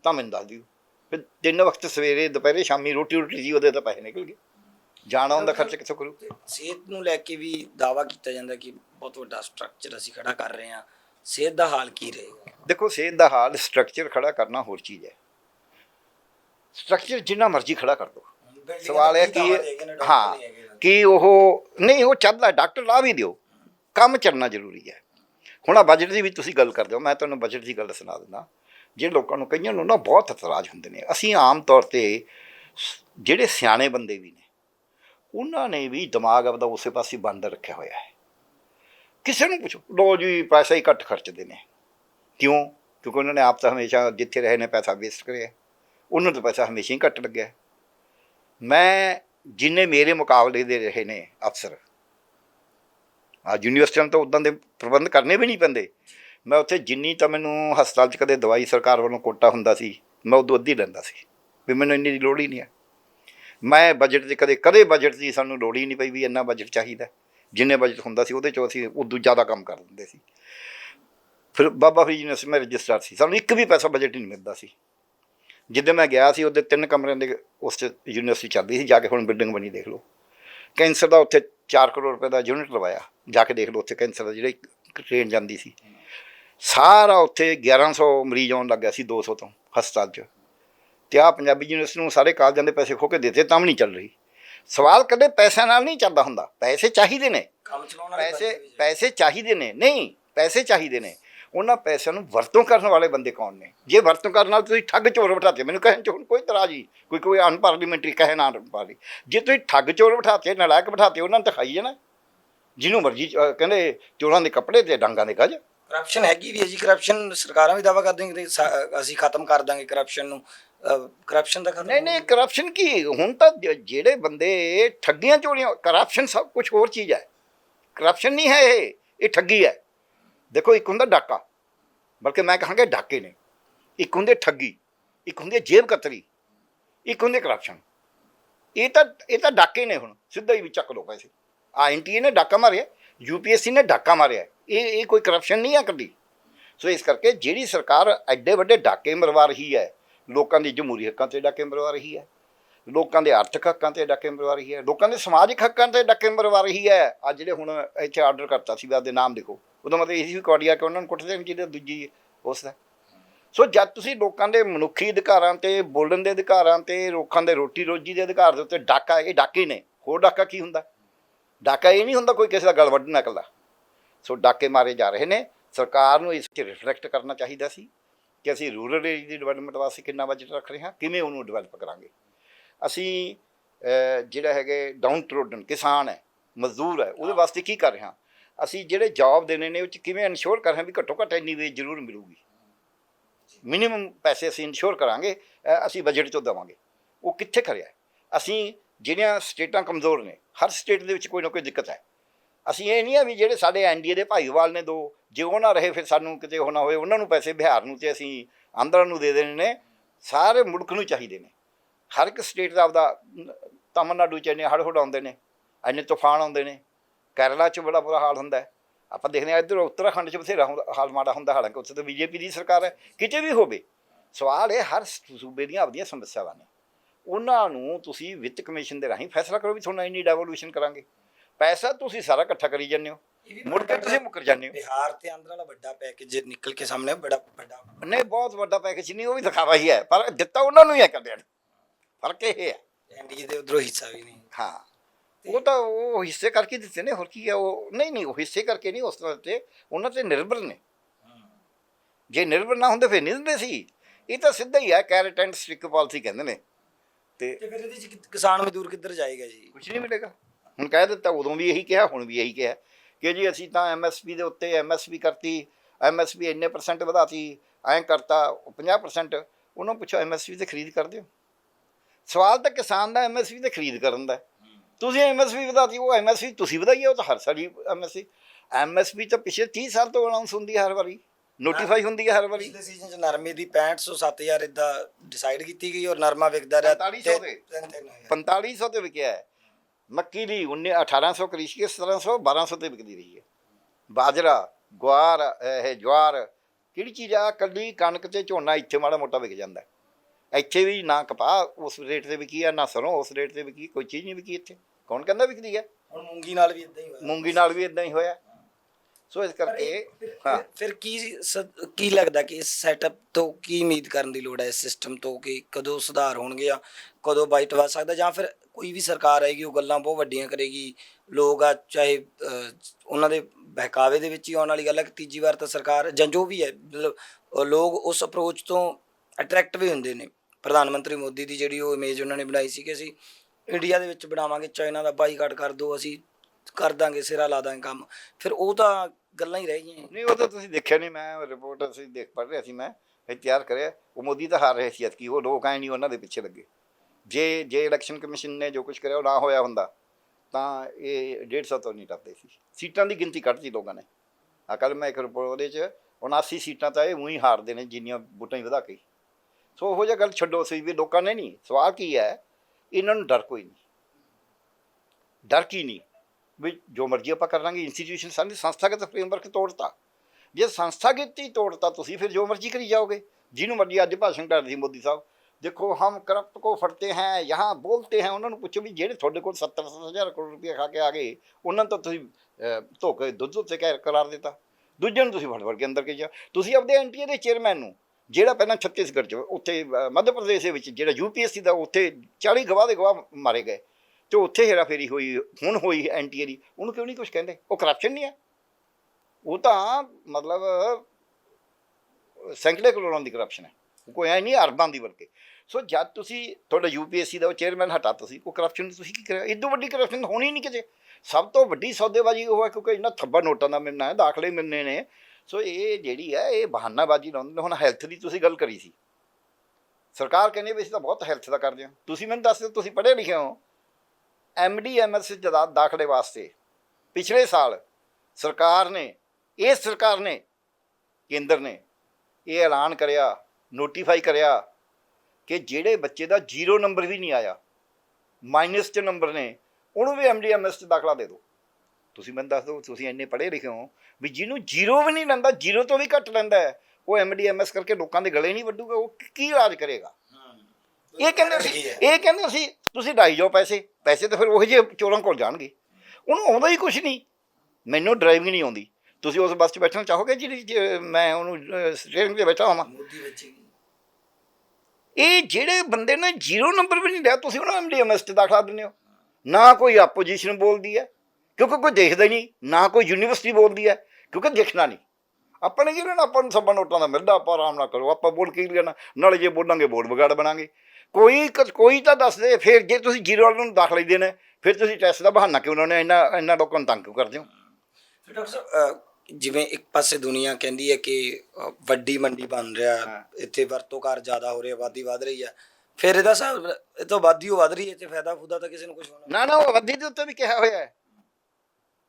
ਤਾਂ ਮੈਨੂੰ ਦੱਸ ਦਿਓ। ਫਿਰ ਤਿੰਨ ਵਕਤ ਸਵੇਰੇ ਦੁਪਹਿਰੇ ਸ਼ਾਮੀ ਰੋਟੀ ਰੋਟੀ ਜੀ ਉਹਦੇ ਤਾਂ ਪੈਸੇ ਨਿਕਲ ਗਏ। ਜਾਣਾ ਹੁੰਦਾ ਖਰਚ ਕਿੱਥੋਂ ਕਰੂ? ਸਿਹਤ ਨੂੰ ਲੈ ਕੇ ਵੀ ਦਾਵਾ ਕੀਤਾ ਜਾਂਦਾ ਕਿ ਬਹੁਤ ਵੱਡਾ ਸਟਰਕਚਰ ਅਸੀਂ ਖੜਾ ਕਰ ਰਹੇ ਹਾਂ। ਸਿਹਤ ਦਾ ਹਾਲ ਕੀ ਰਹੇਗਾ ਦੇਖੋ ਸਿਹਤ ਦਾ ਹਾਲ ਸਟਰਕਚਰ ਖੜਾ ਕਰਨਾ ਹੋਰ ਚੀਜ਼ ਹੈ। ਸਟਰਕਚਰ ਜਿੰਨਾ ਮਰਜ਼ੀ ਖੜਾ ਕਰ ਦੋ ਸਵਾਲ ਇਹ ਕਿ ਹਾਂ ਕਿ ਉਹ ਨਹੀਂ ਉਹ ਚੱਲਦਾ ਡਾਕਟਰ ਲਾ ਵੀ ਦਿਓ। ਕੰਮ ਚੱਲਣਾ ਜ਼ਰੂਰੀ ਹੈ। ਹੁਣ ਆ ਬਜਟ ਦੀ ਵੀ ਤੁਸੀਂ ਗੱਲ ਕਰਦੇ ਹੋ ਮੈਂ ਤੁਹਾਨੂੰ ਬਜਟ ਦੀ ਗੱਲ ਸੁਣਾ ਦਿੰਦਾ। ਜੇ ਲੋਕਾਂ ਨੂੰ ਕਈਆਂ ਨੂੰ ਨਾ ਬਹੁਤ ਇਤਰਾਜ਼ ਹੁੰਦੇ ਨੇ ਅਸੀਂ ਆਮ ਤੌਰ ਤੇ ਜਿਹੜੇ ਸਿਆਣੇ ਬੰਦੇ ਵੀ ਨੇ ਉਹਨਾਂ ਨੇ ਵੀ ਦਿਮਾਗ ਆਪਦਾ ਉਸੇ ਪਾਸੇ ਬੰਦ ਰੱਖਿਆ ਹੋਇਆ ਹੈ। ਕਿਸੇ ਨੂੰ ਪੁੱਛੋ ਲੋ ਜੀ ਪੈਸਾ ਹੀ ਘੱਟ ਖਰਚਦੇ ਨੇ। ਕਿਉਂ? ਕਿਉਂਕਿ ਉਹਨਾਂ ਨੇ ਆਪ ਤਾਂ ਹਮੇਸ਼ਾ ਜਿੱਥੇ ਰਹੇ ਨੇ ਪੈਸਾ ਵੇਸਟ ਕਰਿਆ ਉਹਨਾਂ ਨੂੰ ਤਾਂ ਪੈਸਾ ਹਮੇਸ਼ਾ ਹੀ ਘੱਟ ਲੱਗਿਆ ਮੈਂ ਜਿੰਨੇ ਮੇਰੇ ਮੁਕਾਬਲੇ ਦੇ ਰਹੇ ਨੇ ਅਫਸਰ ਆ ਯੂਨੀਵਰਸਿਟੀਆਂ ਤਾਂ ਉਦਾਂ ਦੇ ਪ੍ਰਬੰਧ ਕਰਨੇ ਵੀ ਨਹੀਂ ਪੈਂਦੇ। ਮੈਂ ਉੱਥੇ ਜਿੰਨੀ ਤਾਂ ਮੈਨੂੰ ਹਸਪਤਾਲ 'ਚ ਕਦੇ ਦਵਾਈ ਸਰਕਾਰ ਵੱਲੋਂ ਕੋਟਾ ਹੁੰਦਾ ਸੀ, ਮੈਂ ਉਦੋਂ ਅੱਧੀ ਲੈਂਦਾ ਸੀ। ਵੀ ਮੈਨੂੰ ਇੰਨੀ ਦੀ ਲੋੜ ਹੀ ਨਹੀਂ ਹੈ। ਮੈਂ ਬਜਟ 'ਚ ਕਦੇ ਕਦੇ ਬਜਟ ਦੀ ਸਾਨੂੰ ਲੋੜ ਹੀ ਨਹੀਂ ਪਈ ਵੀ ਇੰਨਾ ਬਜਟ ਚਾਹੀਦਾ ਜਿੰਨੇ ਬਜਟ ਹੁੰਦਾ ਸੀ, ਉਹਦੇ ਚੋਂ ਅਸੀਂ ਉਦੋਂ ਜ਼ਿਆਦਾ ਕੰਮ ਕਰ ਦਿੰਦੇ ਸੀ। ਫਿਰ ਬਾਬਾ ਫਰੀਦ ਯੂਨੀਵਰਸਿਟੀ ਮੈਂ ਰਜਿਸਟਰ ਸੀ। ਸਾਨੂੰ ਇੱਕ ਵੀ ਪੈਸਾ ਬਜਟ ਹੀ ਨਹੀਂ ਮਿਲਦਾ ਸੀ। ਜਿੱਦਾਂ ਮੈਂ ਗਿਆ ਸੀ, ਉਹਦੇ ਤਿੰਨ ਕਮਰਿਆਂ ਦੇ ਉਸ 'ਚ ਯੂਨੀਵਰਸਿਟੀ ਚੱਲਦੀ ਸੀ, ਜਾ ਕੇ ਹੁਣ ਬਿਲਡਿੰਗ ਬਣੀ ਦੇਖ ਲਓ। ਕੈਂਸਰ ਦਾ ਉੱਥੇ 4 ਕਰੋੜ ਰੁਪਏ ਦਾ ਯੂਨਿਟ ਲਵਾਇਆ। ਜਾ ਕੇ ਦੇਖ ਲਓ ਉੱਥੇ ਕੈਂਸਰ ਦਾ ਜਿਹੜੀ ਟ੍ਰੇਨ ਜਾਂਦੀ ਸੀ। ਸਾਰਾ ਉੱਥੇ 1100 ਮਰੀਜ਼ ਆਉਣ ਲੱਗਿਆ ਸੀ 200 ਤੋਂ ਹਸਪਤਾਲ 'ਚ। ਤੇ ਆ ਪੰਜਾਬੀ ਯੂਨੀਵਰਸਿਟੀ ਨੂੰ ਸਾਰੇ ਕਾਲਜਾਂ ਦੇ ਪੈਸੇ ਖੋ ਕੇ ਦਿੱਤੇ ਤਾਂ ਵੀ ਨਹੀਂ ਚੱਲ ਰਹੀ। ਸਵਾਲ ਕਦੇ ਪੈਸਿਆਂ ਨਾਲ ਨਹੀਂ ਚੱਲਦਾ ਹੁੰਦਾ। ਪੈਸੇ ਚਾਹੀਦੇ ਨੇ। ਕੰਮ ਚਲਾਉਣ ਵਾਲੇ ਪੈਸੇ ਪੈਸੇ ਚਾਹੀਦੇ ਨੇ। ਨਹੀਂ ਪੈਸੇ ਚਾਹੀਦੇ ਨੇ। ਉਹਨਾਂ ਪੈਸਿਆਂ ਨੂੰ ਵਰਤੋਂ ਕਰਨ ਵਾਲੇ ਬੰਦੇ ਕੌਣ ਨੇ? ਜੇ ਵਰਤੋਂ ਕਰਨ ਨਾਲ ਤੁਸੀਂ ਠੱਗ ਚੋਰ ਬਿਠਾਤੇ ਮੈਨੂੰ ਕਹਿਣ ਚ ਹੁਣ ਕੋਈ ਇਤਰਾਜ਼ ਨਹੀਂ। ਕੋਈ ਕੋਈ ਅਨਪਾਰਲੀਮੈਂਟਰੀ ਕਹੇ ਨਾ ਅਨਪਾਰਲੀ। ਜੇ ਤੁਸੀਂ ਠੱਗ ਚੋਰ ਬਿਠਾਤੇ ਨਲਾਇਕ ਬਿਠਾਤੇ ਉਹਨਾਂ ਨੂੰ ਤਾਂ ਖਾਈ ਜਾਣਾ। ਜਿਹਨੂੰ ਮਰਜ਼ੀ ਕਹਿੰਦੇ ਚੋਰਾਂ ਦੇ ਕੱਪੜੇ ਤੇ ਡਾਂਗਾਂ ਦੇ ਗੱਜ। ਕਰਪਸ਼ਨ ਹੈਗੀ ਵੀ ਹੈ ਜੀ। ਕਰਪਸ਼ਨ ਸਰਕਾਰਾਂ ਵੀ ਦਾਵਾ ਕਰਦੀਆਂ ਕਿ ਅਸੀਂ ਖਤਮ ਕਰ ਦਾਂਗੇ ਕਰਪਸ਼ਨ ਨੂੰ। ਕਰਪਸ਼ਨ ਦਾ ਖਤਮ ਨਹੀਂ ਨਹੀਂ ਕਰਪਸ਼ਨ ਕੀ? ਹੁਣ ਤਾਂ ਜ- ਜਿਹੜੇ ਬੰਦੇ ਠੱਗੀਆਂ ਚੋਰੀਆਂ ਕਰਪਸ਼ਨ ਸਭ ਕੁਝ ਹੋਰ ਚੀਜ਼ ਹੈ। ਕਰਪਸ਼ਨ ਨਹੀਂ ਹੈ ਇਹ ਇਹ ਠੱਗੀ ਹੈ। ਦੇਖੋ, ਇੱਕ ਹੁੰਦਾ ਡਾਕਾ। ਬਲਕਿ ਮੈਂ ਕਹਾਂਗਾ ਡਾਕੇ ਨੇ। ਇੱਕ ਹੁੰਦੇ ਠੱਗੀ, ਇੱਕ ਹੁੰਦੀ ਹੈ ਜੇਬ ਕਤਰੀ, ਇੱਕ ਹੁੰਦੇ ਕਰਪਸ਼ਨ ਇਹ ਤਾਂ ਇਹ ਤਾਂ ਡਾਕੇ ਨੇ ਹੁਣ, ਸਿੱਧਾ ਹੀ ਵੀ ਚੱਕ ਲਓ ਪੈਸੇ। ਆ ਐਨਟੀਏ ਨੇ ਡਾਕਾ ਮਾਰਿਆ ਯੂਪੀਐਸਸੀ ਨੇ ਡਾਕਾ ਮਾਰਿਆ। ਇਹ ਇਹ ਕੋਈ ਕਰਪਸ਼ਨ ਨਹੀਂ ਆ ਕੱਢੀ ਸੋ ਇਸ ਕਰਕੇ ਜਿਹੜੀ ਸਰਕਾਰ ਐਡੇ ਵੱਡੇ ਡਾਕੇ ਮਰਵਾ ਰਹੀ ਹੈ ਲੋਕਾਂ ਦੀ ਜਮਹੂਰੀ ਹੱਕਾਂ ਤੇ ਡਾਕੇ ਮਰਵਾ ਰਹੀ ਹੈ। ਲੋਕਾਂ ਦੇ ਆਰਥਿਕ ਹੱਕਾਂ ਤੇ ਡਾਕੇ ਮਰਵਾ ਰਹੀ ਹੈ। ਲੋਕਾਂ ਦੇ ਸਮਾਜਿਕ ਹੱਕਾਂ ਤੇ ਡਾਕੇ ਮਰਵਾ ਰਹੀ ਹੈ। ਅੱਜ ਜਿਹੜੇ ਹੁਣ ਇੱਥੇ ਆਰਡਰ ਕਰਤਾ ਸੀ ਵੀ ਆਪਦੇ ਨਾਮ ਦੇਖੋ ਉਹਦਾ ਮਤਲਬ ਇਹ ਸੀ ਵੀ ਕੋਡੀਆ ਕਿ ਉਹਨਾਂ ਨੂੰ ਕੁੱਟਦੇ ਨੇ ਜਿਹਦੇ ਦੂਜੀ ਉਸ ਦਾ। ਸੋ ਜਦ ਤੁਸੀਂ ਲੋਕਾਂ ਦੇ ਮਨੁੱਖੀ ਅਧਿਕਾਰਾਂ ਤੇ, ਬੋਲਣ ਦੇ ਅਧਿਕਾਰਾਂ ਤੇ ਲੋਕਾਂ ਦੇ ਰੋਟੀ ਰੋਜੀ ਦੇ ਅਧਿਕਾਰ ਦੇ ਉੱਤੇ ਡਾਕਾ, ਇਹ ਡਾਕੇ ਨੇ। ਹੋਰ ਡਾਕਾ ਕੀ ਹੁੰਦਾ? ਡਾਕਾ ਇਹ ਨਹੀਂ ਹੁੰਦਾ ਕੋਈ ਕਿਸੇ ਦਾ ਗਲ ਵੱਢਣਾ ਇਕੱਲਾ। ਸੋ ਡਾਕੇ ਮਾਰੇ ਜਾ ਰਹੇ ਨੇ। ਸਰਕਾਰ ਨੂੰ ਇਸ 'ਚ ਰਿਫਲੈਕਟ ਕਰਨਾ ਚਾਹੀਦਾ ਸੀ। ਕਿ ਅਸੀਂ ਰੂਰਲ ਏਰੀਆ ਦੀ ਡਿਵੈਲਪਮੈਂਟ ਵਾਸਤੇ ਕਿੰਨਾ ਬਜਟ ਰੱਖ ਰਹੇ ਹਾਂ ਕਿਵੇਂ ਉਹਨੂੰ ਡਿਵੈਲਪ ਕਰਾਂਗੇ? ਅਸੀਂ ਜਿਹੜਾ ਹੈਗੇ ਡਾਊਨ ਟਰੋਡਨ ਕਿਸਾਨ ਹੈ ਮਜ਼ਦੂਰ ਹੈ ਉਹਦੇ ਵਾਸਤੇ ਕੀ ਕਰ ਰਹੇ ਹਾਂ? ਅਸੀਂ ਜਿਹੜੇ ਜੌਬ ਦੇਣੇ ਨੇ ਉਹ 'ਚ ਕਿਵੇਂ ਇਨਸ਼ੋਰ ਕਰ ਰਹੇ ਹਾਂ ਵੀ ਘੱਟੋ ਘੱਟ ਇੰਨੀ ਵੇਜ ਜ਼ਰੂਰ ਮਿਲੂਗੀ? ਮਿਨੀਮਮ ਪੈਸੇ ਅਸੀਂ ਇਨਸ਼ੋਰ ਕਰਾਂਗੇ ਅਸੀਂ ਬਜਟ 'ਚੋਂ ਦੇਵਾਂਗੇ। ਉਹ ਕਿੱਥੇ ਹੈ? ਅਸੀਂ ਜਿਹੜੀਆਂ ਸਟੇਟਾਂ ਕਮਜ਼ੋਰ ਨੇ ਹਰ ਸਟੇਟ ਦੇ ਵਿੱਚ ਕੋਈ ਨਾ ਕੋਈ ਦਿੱਕਤ ਹੈ। ਅਸੀਂ ਇਹ ਨਹੀਂ ਆ ਵੀ ਜਿਹੜੇ ਸਾਡੇ ਐਨਡੀਏ ਦੇ ਭਾਈਵਾਲ ਨੇ ਦੋ ਜੇ ਉਹ ਨਾ ਰਹੇ ਫਿਰ ਸਾਨੂੰ ਕਿਤੇ ਹੋਣਾ ਹੋਏ ਉਹਨਾਂ ਨੂੰ ਪੈਸੇ ਬਿਹਾਰ ਨੂੰ ਤੇ ਅਸੀਂ ਆਂਧਰਾ ਨੂੰ ਦੇ ਦੇਣੇ ਨੇ ਸਾਰੇ ਮੁਲਕ ਨੂੰ ਚਾਹੀਦੇ ਨੇ। ਹਰ ਇੱਕ ਸਟੇਟ ਦਾ ਆਪਦਾ ਅਮ, ਚ ਇੰਨੇ ਹੜ੍ਹ ਹੁੜ ਆਉਂਦੇ ਨੇ ਇੰਨੇ ਤੂਫਾਨ ਆਉਂਦੇ ਨੇ ਕੇਰਲਾ ਚ ਬੜਾ ਬੁਰਾ ਹਾਲ ਹੁੰਦਾ ਆਪਾਂ ਦੇਖਦੇ ਹਾਂ ਇੱਧਰ ਉੱਤਰਾਖੰਡ ਚ ਬਥੇਰਾ ਹੁੰਦਾ- ਹਾਲ ਮਾੜਾ ਹੁੰਦਾ ਹਾਲਾਂਕਿ ਉੱਥੇ ਤਾਂ ਬੀਜੇਪੀ ਦੀ ਸਰਕਾਰ ਹੈ ਕਿਤੇ ਵੀ ਹੋਵੇ। ਸਵਾਲ ਇਹ ਹਰ ਸੂਬੇ ਦੀਆਂ ਆਪਦੀਆਂ ਸਮੱਸਿਆਵਾਂ ਨੇ। ਉਹਨਾਂ ਨੂੰ ਤੁਸੀਂ ਵਿੱਤ ਕਮਿਸ਼ਨ ਦੇ ਰਾਹੀਂ ਫੈਸਲਾ ਕਰੋ ਵੀ ਤੁਹਾਨੂੰ ਇੰਨੀ ਡੈਵੋਲੂਸ਼ਨ ਕਰਾਂਗੇ। ਪੈਸਾ ਤੁਸੀਂ ਸਾਰਾ ਇਕੱਠਾ ਕਰੀ ਜਾਂਦੇ ਹੋ। ਮੁੜ ਕੇ ਤੁਸੀਂ ਮੁੱਕਰ ਜਾਂਦੇ ਹੋ। ਬਿਹਾਰ ਤੇ ਆਂਧਰਾ ਵਾਲਾ ਵੱਡਾ ਪੈਕੇਜ ਨਿਕਲ ਕੇ ਸਾਹਮਣੇ ਬੜਾ ਵੱਡਾ ਨਹੀਂ ਬਹੁਤ ਵੱਡਾ ਪੈਕੇਜ ਨਹੀਂ ਉਹ ਵੀ ਦਿਖਾਵਾ ਹੀ ਹੈ ਪਰ ਦਿੱਤਾ ਉਹਨਾਂ ਨੂੰ ਹੀ ਹੈ ਕੱਢਿਆ ਫ਼ਰਕ ਇਹ ਹੈ। ਐਨਡੀਏ ਦੇ ਉਧਰੋਂ ਹਿੱਸਾ ਵੀ ਨਹੀਂ। ਹਾਂ। ਉਹ ਤਾਂ ਉਹ ਹਿੱਸੇ ਕਰਕੇ ਦਿੱਤੇ ਨੇ ਹੋਰ ਕੀ ਹੈ ਉਹ ਨਹੀਂ ਨਹੀਂ ਉਹ ਹਿੱਸੇ ਕਰਕੇ ਨਹੀਂ ਉਸ ਤਰ੍ਹਾਂ ਤੇ ਉਹਨਾਂ ਤੇ ਨਿਰਭਰ ਨੇ। ਜੇ ਨਿਰਭਰ ਨਾ ਹੁੰਦੇ ਫਿਰ ਨਹੀਂ ਦਿੰਦੇ ਸੀ। ਇਹ ਤਾਂ ਸਿੱਧਾ ਹੀ ਹੈ ਕੈਰਟ ਐਂਡ ਸਟਿਕ ਪਾਲਿਸੀ ਕਹਿੰਦੇ ਨੇ। ਤੇ ਤੇ ਫਿਰ ਇਹਦੇ ਚ ਕਿਸਾਨ ਮਜ਼ਦੂਰ ਕਿੱਧਰ ਜਾਏਗਾ ਜੀ? ਕੁਝ ਨਹੀਂ ਮਿਲੇਗਾ। ਹੁਣ ਕਹਿ ਦਿੱਤਾ ਉਦੋਂ ਵੀ ਇਹੀ ਕਿਹਾ ਹੁਣ ਵੀ ਇਹੀ ਕਿਹਾ। ਕਿ ਜੀ ਅਸੀਂ ਤਾਂ ਐਮਐਸਪੀ ਦੇ ਉੱਤੇ ਐਮਐਸਪੀ ਕਰਤੀ ਐਮਐਸਪੀ ਇੰਨੇ ਪਰਸੈਂਟ ਵਧਾਤੀ ਐਂ ਕਰਤਾ 50% ਉਹਨਾਂ ਨੂੰ ਪੁੱਛੋ ਐਮਐਸਪੀ ਤੇ ਖਰੀਦ ਕਰਦੇ ਹੋ ਸਵਾਲ ਤਾਂ ਕਿਸਾਨ ਦਾ ਐਮਐਸਪੀ ਤੇ ਖਰੀਦ ਕਰਨ ਦਾ। ਤੁਸੀਂ ਐਮਐਸਪੀ ਵਧਾਤੀ ਉਹ ਐਮਐਸਪੀ ਤੁਸੀਂ ਵਧਾਈ ਹੈ ਉਹ ਤਾਂ ਹਰ ਸਾਲ ਹੀ ਐਮਐਸਪੀ ਐਮਐਸਪੀ ਤਾਂ ਪਿਛਲੇ 30 ਸਾਲ ਤੋਂ ਅਨਾਉਂਸ ਹੁੰਦੀ ਹੈ ਹਰ ਵਾਰੀ ਨੋਟੀਫਾਈ ਹੁੰਦੀ ਹੈ ਹਰ ਵਾਰੀ ਪਿਛਲੇ ਸੀਜ਼ਨ ਚ ਨਰਮੇ ਦੀ 6500 7000 ਇਦਾਂ ਡਿਸਾਈਡ ਕੀਤੀ ਗਈ ਔਰ ਨਰਮਾ ਵਿਕਦਾ ਰਿਹਾ 4500 ਦੇ। ਤਿੰਨ- ਤਿੰਨ ਹਜ਼ਾਰ। 4500 ਤੇ ਵਿਕਿਆ ਹੈ ਮੱਕੀ ਦੀ 19 1800 ਕ੍ਰਿਸ਼ੀ 1700 1200 ਤੇ ਵਿਕਦੀ ਰਹੀ ਹੈ। ਬਾਜਰਾ ਗੁਆਰ ਇਹ ਜਵਾਰ ਕਿਹੜੀ ਚੀਜ਼ ਆ? ਕੱਲੀ ਕਣਕ ਤੇ ਝੋਨਾ ਇੱਥੇ ਮਾੜਾ ਮੋਟਾ ਵਿਕ ਜਾਂਦਾ। ਇੱਥੇ ਵੀ ਨਾ ਕਪਾਹ ਉਸ ਰੇਟ ਤੇ ਵਿਕੀ ਆ ਨਾ ਸਰੋਂ ਉਸ ਰੇਟ ਤੇ ਵਿਕੀ ਕੋਈ ਚੀਜ਼ ਨਹੀਂ ਵਿਕੀ ਇੱਥੇ। ਕੌਣ ਕਹਿੰਦਾ ਵਿਕਦੀ ਹੈ? ਹੁਣ ਮੂੰਗੀ ਨਾਲ ਵੀ ਇਦਾਂ ਹੀ ਹੋਇਆ। ਮੂੰਗੀ ਨਾਲ ਵੀ ਇਦਾਂ ਹੀ ਹੋਇਆ। ਸੋ ਇਸ ਕਰਕੇ ਹਾਂ। ਫਿਰ- ਕੀ ਕੀ ਲੱਗਦਾ ਕਿ ਇਸ ਸੈਟਅਪ ਤੋਂ ਕੀ ਉਮੀਦ ਕਰਨ ਦੀ ਲੋੜ ਹੈ ਇਸ ਸਿਸਟਮ ਤੋਂ ਕਿ ਕਦੋਂ ਸੁਧਾਰ ਹੋਣਗੇ ਜਾਂ ਕਦੋਂ ਬਾਈਟ ਵੱਧ ਸਕਦਾ ਜਾਂ ਫਿਰ ਕੋਈ ਵੀ ਸਰਕਾਰ ਆਏਗੀ ਉਹ ਗੱਲਾਂ ਬਹੁਤ ਵੱਡੀਆਂ ਕਰੇਗੀ। ਲੋਕ ਆ ਚਾਹੇ ਅਹ, ਉਹਨਾਂ ਦੇ ਬਹਿਕਾਵੇ ਦੇ ਵਿੱਚ ਹੀ ਆਉਣ ਵਾਲੀ ਗੱਲ ਹੈ ਕਿ ਤੀਜੀ ਵਾਰ ਤਾਂ ਸਰਕਾਰ ਜਾਂ ਜੋ ਵੀ ਹੈ ਮਤਲਬ ਉਹ ਲੋਕ ਉਸ ਅਪਰੋਚ ਤੋਂ ਅਟਰੈਕਟ ਵੀ ਹੁੰਦੇ ਨੇ। ਪ੍ਰਧਾਨ ਮੰਤਰੀ ਮੋਦੀ ਦੀ ਜਿਹੜੀ ਉਹ ਇਮੇਜ ਉਹਨਾਂ ਨੇ ਬਣਾਈ ਸੀ ਕਿ ਅਸੀਂ ਇੰਡੀਆ ਦੇ ਵਿੱਚ ਬਣਾਵਾਂਗੇ ਚਾਈਨਾ ਦਾ ਬਾਈਕਾਟ ਕਰ ਦੋ ਅਸੀਂ ਕਰ ਦਾਂਗੇ ਸਿਰਾ ਲਾ ਦਾਂਗੇ ਕੰਮ। ਫਿਰ ਉਹ ਤਾਂ ਗੱਲਾਂ ਹੀ ਰਹਿ ਗਈਆਂ। ਨਹੀਂ ਉਹ ਤਾਂ ਤੁਸੀਂ ਦੇਖਿਆ ਨਹੀਂ ਮੈਂ ਰਿਪੋਰਟ ਅਸੀਂ ਦੇਖ ਪੜ੍ਹ ਰਿਹਾ ਸੀ ਮੈਂ ਇਹ ਤਿਆਰ ਕਰਿਆ। ਉਹ ਮੋਦੀ ਤਾਂ ਹਾਰ ਰਹੇ ਸੀ ਐਤਕੀ ਉਹ ਲੋਕ ਐ ਨਹੀਂ ਉਹਨਾਂ ਦੇ ਪਿੱਛੇ ਲੱਗੇ। ਜੇ ਜੇ ਇਲੈਕਸ਼ਨ ਕਮਿਸ਼ਨ ਨੇ ਜੋ ਕੁਝ ਕਰਿਆ ਉਹ ਨਾ ਹੋਇਆ ਹੁੰਦਾ, ਤਾਂ ਇਹ 150 ਤੋਂ ਨਹੀਂ ਟੱਪਦੇ ਸੀ। ਸੀਟਾਂ ਦੀ ਗਿਣਤੀ ਕੱਢਤੀ ਲੋਕਾਂ ਨੇ। ਆ ਮੈਂ ਇੱਕ ਰਿਪੋਰਟ ਉਹਦੇ ਚ 79 ਸੀਟਾਂ ਤਾਂ ਇਹ ਉਹੀ ਹਾਰਦੇ ਨੇ ਜਿੰਨੀਆਂ ਵੋਟਾਂ ਹੀ ਵਧਾ ਕੇ। ਸੋ ਉਹੋ ਜਿਹਾ ਗੱਲ ਛੱਡੋ ਸੀ ਵੀ, ਲੋਕਾਂ ਨੇ ਨਹੀਂ। ਸਵਾਲ ਕੀ ਹੈ, ਇਹਨਾਂ ਨੂੰ ਡਰ ਕੋਈ ਨਹੀਂ। ਡਰ ਕੀ ਨਹੀਂ? ਵੀ ਜੋ ਮਰਜ਼ੀ ਆਪਾਂ ਕਰ ਲਾਂਗੇ ਇੰਸਟੀਟਿਊਸ਼ਨ ਸਾਡੀ ਸੰਸਥਾਗਤ ਫਰੇਮਵਰਕ ਤੋੜਤਾ। ਜੇ ਸੰਸਥਾਗਤ ਹੀ ਤੋੜਤਾ, ਤੁਸੀਂ ਫਿਰ ਜੋ ਮਰਜ਼ੀ ਕਰੀ ਜਾਓਗੇ। ਜਿਹਨੂੰ ਮਰਜ਼ੀ ਅੱਜ ਭਾਸ਼ਣ ਕਰਦੇ ਰਹੀ ਮੋਦੀ ਸਾਹਿਬ ਦੇਖੋ ਹਮ ਕਰਪਟ ਕੋ ਫੜਤੇ ਹੈ ਯਹਾਂ ਬੋਲਤੇ ਹੈ ਉਹਨਾਂ ਨੂੰ ਪੁੱਛੋ ਵੀ ਜਿਹੜੇ ਤੁਹਾਡੇ ਕੋਲ 70 ਹਜ਼ਾਰ ਕਰੋੜ ਰੁਪਏ ਖਾ ਕੇ ਆ ਗਏ ਉਹਨਾਂ ਨੂੰ ਤਾਂ ਤੁਸੀਂ ਅਹ, ਧੋ ਕੇ ਦੁੱਧ ਉੱਤੇ ਕਹਿ ਕਰਾਰ ਦਿੱਤਾ। ਦੂਜਿਆਂ ਨੂੰ ਤੁਸੀਂ ਫੜ ਫੜ ਕੇ ਅੰਦਰ ਕੇ ਜਾ ਤੁਸੀਂ ਆਪਦੇ ਐਨਟੀਏ ਦੇ ਚੇਅਰਮੈਨ ਨੂੰ ਜਿਹੜਾ ਪਹਿਲਾਂ ਛੱਤੀਸਗੜ੍ਹ ਚ ਉੱਥੇ ਮੱਧ ਪ੍ਰਦੇਸ਼ ਦੇ ਵਿੱਚ ਜਿਹੜਾ ਯੂਪੀਐਸਸੀ ਦਾ ਉੱਥੇ 40 ਗਵਾਹ ਦੇ ਗਵਾਹ ਮਾਰੇ ਗਏ ਤੇ ਉੱਥੇ ਹੇਰਾਫੇਰੀ ਹੋਈ ਹੁਣ ਹੋਈ ਐਨਟੀਏ ਦੀ। ਉਹਨੂੰ ਕਿਉਂ ਨਹੀਂ ਕੁਝ ਕਹਿੰਦੇ? ਉਹ ਕਰਪਸ਼ਨ ਨਹੀਂ ਹੈ। ਉਹ ਤਾਂ ਮਤਲਬ ਸੈਂਕੜੇ ਕਰੋੜਾਂ ਦੀ ਕਰਪਸ਼ਨ ਹੈ। ਕੋਈ ਐ ਨਹੀਂ ਅਰਬਾਂ ਦੀ ਬਲਕਿ ਸੋ ਜਦ ਤੁਸੀਂ ਤੁਹਾਡਾ ਯੂਪੀਐਸਸੀ ਦਾ ਉਹ ਚੇਅਰਮੈਨ ਹਟਾ ਤੁਸੀਂ ਉਹ ਕਰਪਸ਼ਨ ਤੁਸੀਂ ਕੀ ਕਰਿਆ? ਇਦੋਂ ਵੱਡੀ ਕਰਪਸ਼ਨ ਹੋਣੀ ਨਹੀਂ ਕਿਤੇ। ਸਭ ਤੋਂ ਵੱਡੀ ਸੌਦੇਬਾਜ਼ੀ ਉਹ ਹੈ ਕਿਉਂਕਿ ਇਹਨਾਂ ਥੱਬਾ ਨੋਟਾਂ ਦਾ ਮਿਲਣਾ ਹੈ, ਦਾਖਲੇ ਮਿਲਣੇ ਨੇ। ਸੋ ਇਹ ਜਿਹੜੀ ਹੈ, ਇਹ ਬਹਾਨਾਬਾਜ਼ੀ ਲਾਉਂਦੇ ਨੇ। ਹੁਣ ਹੈਲਥ ਦੀ ਤੁਸੀਂ ਗੱਲ ਕਰੀ ਸੀ। ਸਰਕਾਰ ਕਹਿੰਦੀ ਵੀ ਅਸੀਂ ਤਾਂ ਬਹੁਤ ਹੈਲਥ ਦਾ ਕਰਦੇ ਹਾਂ। ਤੁਸੀਂ ਮੈਨੂੰ ਦੱਸ ਦਿਓ, ਤੁਸੀਂ ਪੜ੍ਹੇ ਲਿਖੇ ਹੋ? ਐਮਡੀ ਐਮਐਸ ਜਦਾ ਦਾਖਲੇ ਵਾਸਤੇ ਪਿਛਲੇ ਸਾਲ ਸਰਕਾਰ ਨੇ ਇਹ ਸਰਕਾਰ ਨੇ, ਕੇਂਦਰ ਨੇ ਇਹ ਐਲਾਨ ਕਰਿਆ ਨੋਟੀਫਾਈ ਕਰਿਆ ਕਿ ਜਿਹੜੇ ਬੱਚੇ ਦਾ ਜ਼ੀਰੋ ਨੰਬਰ ਵੀ ਨਹੀਂ ਆਇਆ ਮਾਈਨਸ ਚ ਨੰਬਰ ਨੇ ਉਹਨੂੰ ਵੀ ਐਮਡੀ ਐਮਐਸ ਚ ਦਾਖਲਾ ਦੇ ਦਿਓ। ਤੁਸੀਂ ਮੈਨੂੰ ਦੱਸ ਦਿਓ ਤੁਸੀਂ ਇੰਨੇ ਪੜ੍ਹੇ ਲਿਖੇ ਹੋ ਵੀ ਜਿਹਨੂੰ ਜ਼ੀਰੋ ਵੀ ਨਹੀਂ ਲੈਂਦਾ ਜ਼ੀਰੋ ਤੋਂ ਵੀ ਘੱਟ ਲੈਂਦਾ ਹੈ ਉਹ ਐਮਡੀ ਐਮਐਸ ਕਰਕੇ ਲੋਕਾਂ ਦੇ ਗਲੇ ਨਹੀਂ ਵੱਢੂਗਾ ਉਹ ਕੀ ਇਲਾਜ ਕਰੇਗਾ? ਇਹ ਕਹਿੰਦੇ ਸੀ ਇਹ ਕਹਿੰਦੇ ਸੀ ਤੁਸੀਂ ਡਾਈ ਜਾਓ ਪੈਸੇ ਪੈਸੇ ਤਾਂ ਫਿਰ ਉਹੋ ਜਿਹੇ ਚੋਰਾਂ ਕੋਲ ਜਾਣਗੇ। ਉਹਨੂੰ ਆਉਂਦਾ ਹੀ ਕੁਝ ਨਹੀਂ। ਮੈਨੂੰ ਡਰਾਈਵਿੰਗ ਨਹੀਂ ਆਉਂਦੀ। ਤੁਸੀਂ ਉਸ ਬੱਸ 'ਚ ਬੈਠਣਾ ਚਾਹੋਗੇ ਜਿਹੜੀ ਮੈਂ ਉਹਨੂੰ ਸਟੀਅਰਿੰਗ ਤੇ ਬੈਠਾ ਹੋਵਾਂ? ਮੋਦੀ ਹੀ। ਇਹ ਜਿਹੜੇ ਬੰਦੇ ਨੇ ਜ਼ੀਰੋ ਨੰਬਰ ਵੀ ਨਹੀਂ ਲਿਆ ਤੁਸੀਂ ਉਹਨੂੰ ਐਮਡੀਐਮਐਸ 'ਚ ਦਾਖਲਾ ਦਿੰਦੇ ਹੋ। ਨਾ ਕੋਈ ਆਪੋਜੀਸ਼ਨ ਬੋਲਦੀ ਹੈ, ਕਿਉਂਕਿ ਕੋਈ ਦੇਖਦਾ ਹੀ ਨਹੀਂ, ਨਾ ਕੋਈ ਯੂਨੀਵਰਸਿਟੀ ਬੋਲਦੀ ਹੈ, ਕਿਉਂਕਿ ਦੇਖਣਾ ਨਹੀਂ। ਆਪਾਂ ਨੇ ਕੀ ਲੈਣਾ, ਆਪਾਂ ਨੂੰ ਸਭਾ ਨੋਟਾਂ ਦਾ ਮਿਲਦਾ, ਆਪਾਂ ਆਰਾਮ ਨਾਲ ਕਰੋ, ਆਪਾਂ ਬੋਲ ਕੀ ਹੀ ਲੈਣਾ, ਨਾਲੇ ਜੇ ਬੋਲਾਂਗੇ ਬੋਰਡ ਵਿਗਾੜ ਬਣਾਂਗੇ। ਕੋਈ ਕੋਈ ਤਾਂ ਦੱਸ ਦੇ ਫਿਰ ਜੇ ਤੁਸੀਂ ਜ਼ੀਰੋ ਵਾਲੇ ਨੂੰ ਦਾਖਲਾ ਹੀ ਦੇਣਾ, ਫਿਰ ਤੁਸੀਂ ਟੈਸਟ ਦਾ ਬਹਾਨਾ ਕਿਉਂ ਲਾਉਂਦੇ ਹੋ? ਇੰਨਾ ਇੰਨਾ ਲੋਕਾਂ ਨੂੰ ਤੰਗ ਕਿਉਂ ਕਰਦੇ ਹੋ? ਡਾਕਟਰ ਸਾਹਿਬ ਜਿਵੇਂ ਇੱਕ ਪਾਸੇ ਦੁਨੀਆ ਕਹਿੰਦੀ ਹੈ ਕਿ ਵੱਡੀ ਮੰਡੀ ਬਣ ਰਿਹਾ। ਇੱਥੇ ਵਰਤੋਕਾਰ ਜ਼ਿਆਦਾ ਹੋ ਰਹੀ ਹੈ ਆਬਾਦੀ ਵਧ ਰਹੀ ਹੈ। ਫਿਰ ਇਹਦਾ ਹਿਸਾਬ ਇਹ ਤੋਂ ਆਬਾਦੀ ਓ ਵਧ ਰਹੀ ਹੈ ਤੇ ਫਾਇਦਾ ਫੁਦਾ ਤਾਂ ਕਿਸੇ ਨੂੰ ਕੁਝ ਹੋਣਾ। ਨਾ ਨਾ ਉਹ ਆਬਾਦੀ ਦੇ ਉੱਤੇ ਵੀ ਕਿਹਾ ਹੋਇਆ ਹੈ।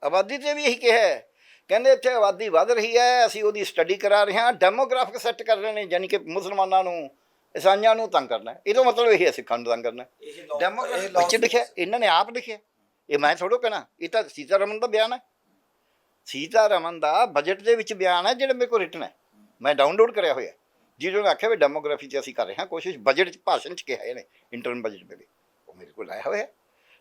ਆਬਾਦੀ ਤੇ ਵੀ ਇਹੀ ਕਿਹਾ ਹੈ। ਕਹਿੰਦੇ ਇੱਥੇ ਆਬਾਦੀ ਵੱਧ ਰਹੀ ਹੈ ਅਸੀਂ ਉਹਦੀ ਸਟੱਡੀ ਕਰਾ ਰਹੇ ਹਾਂ ਡੈਮੋਗ੍ਰਾਫਿਕ ਸੈੱਟ ਕਰ ਰਹੇ ਨੇ ਯਾਨੀ ਕਿ ਮੁਸਲਮਾਨਾਂ ਨੂੰ ਇਸਾਈਆਂ ਨੂੰ ਤੰਗ ਕਰਨਾ ਹੈ। ਇਹਦਾ ਮਤਲਬ ਇਹ ਹੈ ਸਿੱਖਾਂ ਨੂੰ ਤੰਗ ਕਰਨਾ ਹੈ। ਇਹ ਲਿਖਿਆ ਇਹਨਾਂ ਨੇ ਆਪ ਲਿਖਿਆ। ਇਹ ਮੈਂ ਥੋੜੋ ਕਹਿਣਾ ਇਹ ਤਾਂ ਸੀਤਾ ਰਮਨ ਦਾ ਬਿਆਨ ਹੈ। ਸੀਤਾ ਰਮਨ ਦਾ ਬਜਟ ਦੇ ਵਿੱਚ ਬਿਆਨ ਹੈ ਜਿਹੜਾ ਮੇਰੇ ਕੋਲ ਰਿਟਨ ਹੈ। ਮੈਂ ਡਾਊਨਲੋਡ ਕਰਿਆ ਹੋਇਆ ਜਿਹਨੂੰ ਮੈਂ ਆਖਿਆ ਵੀ ਡੈਮੋਗ੍ਰਾਫੀ 'ਚ ਅਸੀਂ ਕਰ ਰਹੇ ਹਾਂ ਕੋਸ਼ਿਸ਼। ਬਜਟ 'ਚ ਭਾਸ਼ਣ 'ਚ ਕਿਹਾ ਇਹਨੇ ਇੰਟਰਨ ਬਜਟ ਵੇਲੇ ਉਹ ਮੇਰੇ ਕੋਲ ਆਇਆ ਹੋਇਆ।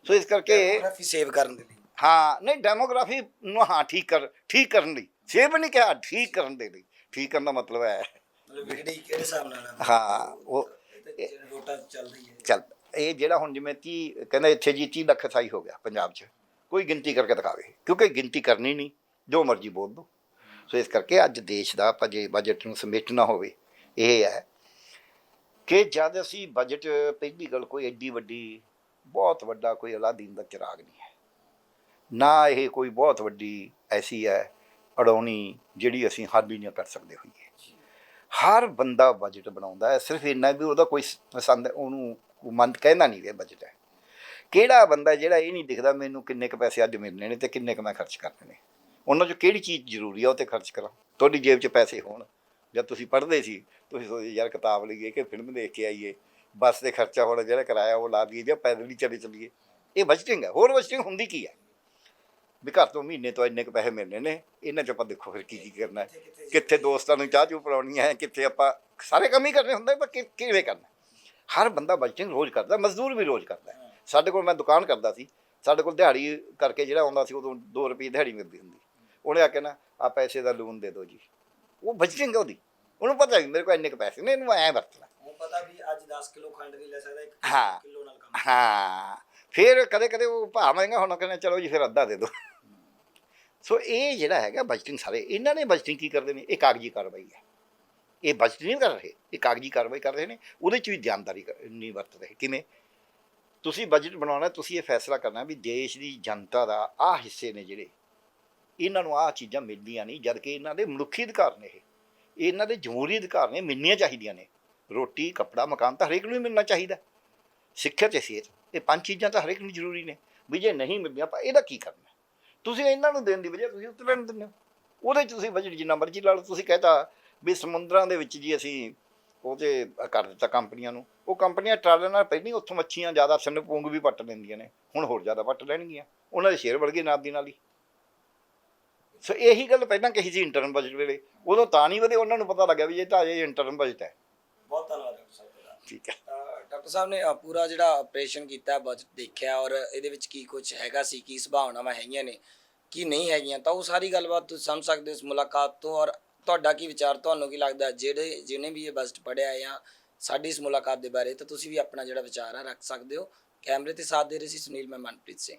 ਸੋ ਇਸ ਕਰਕੇ ਡੈਮੋਗ੍ਰਾਫੀ ਸੇਵ ਕਰਨ ਦੇ ਲਈ। ਹਾਂ ਨਹੀਂ ਡੈਮੋਗ੍ਰਾਫੀ ਨੂੰ ਹਾਂ ਠੀਕ ਕਰ ਠੀਕ ਕਰਨ ਲਈ। ਸੇਵ ਨਹੀਂ ਕਿਹਾ ਠੀਕ ਕਰਨ ਦੇ ਲਈ। ਠੀਕ ਕਰਨ ਦਾ ਮਤਲਬ ਹੈ। ਮਤਲਬ ਵਿਗੜੀ ਕਿਹੜੇ ਹਿਸਾਬ ਨਾਲ ਹੈ? ਹਾਂ ਉਹ ਇਹ ਤਾਂ ਵੋਟਾਂ ਚੱਲ ਰਹੀ ਹੈ। ਚੱਲ ਇਹ ਜਿਹੜਾ ਹੁਣ ਜਿਵੇਂ 30 ਕਹਿੰਦਾ ਇੱਥੇ ਜੀ 30 ਲੱਖ ਸਾਈ ਹੋ ਗਿਆ ਪੰਜਾਬ 'ਚ। ਕੋਈ ਗਿਣਤੀ ਕਰਕੇ ਦਿਖਾਵੇ। ਕਿਉਂਕਿ ਗਿਣਤੀ ਕਰਨੀ ਨਹੀਂ। ਜੋ ਮਰਜ਼ੀ ਬੋਲ ਦੋ। ਸੋ ਇਸ ਕਰਕੇ ਅੱਜ ਦੇਸ਼ ਦਾ ਆਪਾਂ ਜੇ ਬਜਟ ਨੂੰ ਸਮੇਟਣਾ ਹੋਵੇ, ਇਹ ਹੈ ਕਿ ਜਦ ਅਸੀਂ ਬਜਟ ਪਹਿਲੀ ਗੱਲ ਕੋਈ ਐਡੀ ਵੱਡੀ, ਬਹੁਤ ਵੱਡਾ ਕੋਈ ਅਲਾਦੀਨ ਦਾ ਚਿਰਾਗ ਨਹੀਂ ਹੈ। ਨਾ ਇਹ ਕੋਈ ਬਹੁਤ ਵੱਡੀ ਐਸੀ ਹੈ ਅੜਾਉਣੀ ਜਿਹੜੀ ਅਸੀਂ ਹੱਲ ਹੀ ਨਹੀਂ ਕਰ ਸਕਦੇ ਹੋਈਏ। ਹਰ ਬੰਦਾ ਬਜਟ ਬਣਾਉਂਦਾ ਹੈ, ਸਿਰਫ ਇੰਨਾ ਵੀ ਉਹਦਾ ਕੋਈ ਪਸੰਦ ਉਹਨੂੰ ਮੰਦ ਕਹਿੰਦਾ ਨਹੀਂ ਰਿਹਾ ਬਜਟ ਹੈ। ਕਿਹੜਾ ਬੰਦਾ ਜਿਹੜਾ ਇਹ ਨਹੀਂ ਦਿਖਦਾ ਮੈਨੂੰ ਕਿੰਨੇ ਕ ਪੈਸੇ ਅੱਜ ਮਿਲਣੇ ਨੇ ਤੇ ਕਿੰਨੇ ਕ ਮੈਂ ਖਰਚ ਕਰਨੇ ਨੇ। ਉਹਨਾਂ 'ਚੋਂ ਕਿਹੜੀ ਚੀਜ਼ ਜ਼ਰੂਰੀ ਆ, ਉਹ ਤੇ ਖਰਚ ਕਰਾਂ। ਤੁਹਾਡੀ ਜੇਬ 'ਚ ਪੈਸੇ ਹੋਣ। ਜਦ ਤੁਸੀਂ ਪੜ੍ਹਦੇ ਸੀ, ਤੁਸੀਂ ਸੋਚਦੇ ਯਾਰ ਕਿਤਾਬ ਲਈਏ ਕਿ ਫਿਲਮ ਦੇਖ ਕੇ ਆਈਏ। ਬੱਸ ਦੇ ਖਰਚਾ ਹੋਣਾ ਜਿਹੜਾ ਕਿਰਾਇਆ ਉਹ ਲਾ ਦਈਏ ਜਾਂ ਪੈਦਲ ਹੀ ਚਲੇ ਚਲੀਏ। ਇਹ ਬਜਟਿੰਗ ਹੈ ਹੋਰ ਬਜਟਿੰਗ ਹੁੰਦੀ ਕੀ ਹੈ ਵੀ ਘਰ ਤੋਂ ਮਹੀਨੇ ਤੋਂ ਇੰਨੇ ਕ ਪੈਸੇ ਮਿਲਣੇ ਨੇ। ਇਹਨਾਂ 'ਚ ਆਪਾਂ ਦੇਖੋ ਫਿਰ ਕੀ ਕੀ ਕਰਨਾ। ਹੈ ਕਿੱਥੇ ਦੋਸਤਾਂ ਨੂੰ ਚਾਹ ਚੂ ਪਿਲਾਉਣੀ ਹੈ ਕਿੱਥੇ ਆਪਾਂ ਸਾਰੇ ਕੰਮ ਹੀ ਕਰਨੇ ਹੁੰਦੇ ਪਰ ਕਿ- ਕਿਵੇਂ ਕਰਨਾ? ਹਰ ਬੰਦਾ ਬਜਟਿੰਗ ਰੋਜ਼ ਕਰਦਾ, ਮਜ਼ਦੂਰ ਵੀ ਰੋਜ਼ ਕਰਦਾ। ਸਾਡੇ ਕੋਲ ਮੈਂ ਦੁਕਾਨ ਕਰਦਾ ਸੀ। ਸਾਡੇ ਕੋਲ ਦਿਹਾੜੀ ਕਰਕੇ ਜਿਹੜਾ ਆਉਂਦਾ ਸੀ, ਉਦੋਂ 2 ਰੁਪਏ ਦਿਹਾੜੀ ਮਿਲਦੀ ਹੁੰਦੀ। ਉਹਨੇ ਆ ਕੇ ਨਾ ਆ ਪੈਸੇ ਦਾ ਲੋਨ ਦੇ ਦਿਓ ਜੀ। ਉਹ ਬਜਟਿੰਗ ਉਹਦੀ। ਉਹਨੂੰ ਪਤਾ ਵੀ ਮੇਰੇ ਕੋਲ ਇੰਨੇ ਕ ਪੈਸੇ ਨੇ ਇਹਨੂੰ ਐਂ ਵਰਤਣਾ। ਉਹ ਪਤਾ ਵੀ ਅੱਜ 10 ਕਿਲੋ ਖੰਡ ਵੀ ਲੈ ਸਕਦਾ ਇੱਕ ਹਾਂ। ਕਿਲੋ ਨਾਲ ਕੰਮ। ਹਾਂ। ਫਿਰ ਕਦੇ ਕਦੇ ਉਹ ਭਾਅ ਮਹਿੰਗਾ ਹੁਣ ਕਹਿੰਦੇ ਚਲੋ ਜੀ ਫਿਰ ਅੱਧਾ ਦੇ ਦਿਓ। ਸੋ ਇਹ ਜਿਹੜਾ ਹੈਗਾ ਬਜਟਿੰਗ ਸਾਰੇ ਇਹਨਾਂ ਨੇ ਬਜਟਿੰਗ ਕੀ ਕਰਦੇ ਨੇ? ਇਹ ਕਾਗਜ਼ੀ ਕਾਰਵਾਈ ਹੈ। ਇਹ ਬਜਟ ਨਹੀਂ ਕਰ ਰਹੇ ਇਹ ਕਾਗਜ਼ੀ ਕਾਰਵਾਈ ਕਰ ਰਹੇ ਨੇ ਉਹਦੇ ਚ ਵੀ ਜਾਣਕਾਰੀ ਕਰ- ਨਹੀਂ ਵਰਤ ਰਹੇ। ਕਿਵੇਂ? ਤੁਸੀਂ ਬਜਟ ਬਣਾਉਣਾ ਤੁਸੀਂ ਇਹ ਫੈਸਲਾ ਕਰਨਾ ਵੀ ਦੇਸ਼ ਦੀ ਜਨਤਾ ਦਾ ਆਹ ਹਿੱਸੇ ਨੇ ਜਿਹੜੇ। ਇਹਨਾਂ ਨੂੰ ਆਹ ਚੀਜ਼ਾਂ ਮਿਲਦੀਆਂ ਨਹੀਂ ਜਦ ਕਿ ਇਹਨਾਂ ਦੇ ਮਨੁੱਖੀ ਅਧਿਕਾਰ ਨੇ ਇਹ। ਇਹਨਾਂ ਦੇ ਜਮਹੂਰੀ ਅਧਿਕਾਰ ਨੇ, ਮਿਲਣੀਆਂ ਚਾਹੀਦੀਆਂ ਨੇ। ਰੋਟੀ, ਕੱਪੜਾ, ਮਕਾਨ ਤਾਂ ਹਰੇਕ ਨੂੰ ਹੀ ਮਿਲਣਾ ਚਾਹੀਦਾ। ਸਿੱਖਿਅਤ ਤੇ ਸਿਹਤ, ਇਹ ਪੰਜ ਚੀਜ਼ਾਂ ਤਾਂ ਹਰੇਕ ਨੂੰ ਜ਼ਰੂਰੀ ਨੇ। ਵੀ ਜੇ ਨਹੀਂ ਮਿਲਦੀਆਂ, ਆਪਾਂ ਇਹਦਾ ਕੀ ਕਰਨਾ? ਤੁਸੀਂ ਇਹਨਾਂ ਨੂੰ ਦੇਣ ਦੀ ਵਜ੍ਹਾ ਤੁਸੀਂ ਉੱਤੇ ਲੈਣ ਦਿੰਦੇ ਹੋ। ਉਹਦੇ 'ਚ ਤੁਸੀਂ ਬਜਟ ਜਿੰਨਾ ਮਰਜ਼ੀ ਲਾ ਲਓ, ਤੁਸੀਂ ਕਹਤਾ ਵੀ ਸਮੁੰਦਰਾਂ ਦੇ ਵਿੱਚ ਜੀ ਅਸੀਂ ਉਹ ਤੇ ਕਰ ਦਿੱਤਾ ਕੰਪਨੀਆਂ ਨੂੰ। ਉਹ ਕੰਪਨੀਆਂ ਟਰਾਲਾਂ ਨਾਲ ਪਹਿਲਾਂ ਹੀ ਉੱਥੋਂ ਮੱਛੀਆਂ ਜ਼ਿਆਦਾ ਸੰਨਪੂੰਗ ਵੀ ਪੱਟ ਲੈਂਦੀਆਂ ਨੇ। ਹੁਣ ਹੋਰ ਜ਼ਿਆਦਾ ਪੱਟ ਲੈਣਗੀਆਂ। ਉਹਨਾਂ ਦੇ ਸ਼ੇਅਰ ਵੜ ਗਏ ਨਾਲ ਦੀ ਨਾਲ ਹੀ। ਸੋ ਇਹੀ ਗੱਲ ਪਹਿਲਾਂ ਕਹੀ ਸੀ ਇੰਟਰਨ ਬਜਟ ਵੇਲੇ। ਉਦੋਂ ਤਾਂ ਨਹੀਂ ਵਧੇ ਉਹਨਾਂ ਨੂੰ ਪਤਾ ਲੱਗਿਆ ਵੀ ਇਹ ਤਾਂ ਅਜੇ ਇੰਟਰਨ ਬਜਟ ਹੈ। ਬਹੁਤ ਧੰਨਵਾਦ ਡਾਕਟਰ ਸਾਹਿਬ ਠੀਕ ਹੈ। ਡਾਕਟਰ ਸਾਹਿਬ ਨੇ ਪੂਰਾ ਜਿਹੜਾ ਆਪਰੇਸ਼ਨ ਕੀਤਾ ਬਜਟ ਦੇਖਿਆ ਔਰ ਇਹਦੇ ਵਿੱਚ ਕੀ ਕੁਝ ਹੈਗਾ ਸੀ ਕੀ ਸੰਭਾਵਨਾਵਾਂ ਹੈਗੀਆਂ ਨੇ ਕੀ ਨਹੀਂ ਹੈਗੀਆਂ ਤਾਂ ਉਹ ਸਾਰੀ ਗੱਲਬਾਤ ਤੁਸੀਂ ਸਮਝ ਸਕਦੇ ਹੋ ਇਸ ਮੁਲਾਕਾਤ ਤੋਂ। ਔਰ ਤੁਹਾਡਾ ਕੀ ਵਿਚਾਰ ਤੁਹਾਨੂੰ ਕੀ ਲੱਗਦਾ ਜਿਹੜੇ ਜਿਹਨੇ ਵੀ ਇਹ ਬਜਟ ਪੜਿਆ ਜਾਂ ਸਾਡੀ ਇਸ ਮੁਲਾਕਾਤ ਦੇ ਬਾਰੇ ਤਾਂ ਤੁਸੀਂ ਵੀ ਆਪਣਾ ਜਿਹੜਾ ਵਿਚਾਰ ਆ ਰੱਖ ਸਕਦੇ ਹੋ। ਕੈਮਰੇ ਤੇ ਸਾਥ ਦੇ ਰਹੇ ਸੀ ਸੁਨੀਲ ਮੈਂ ਮਨਪ੍ਰੀਤ ਸਿੰਘ।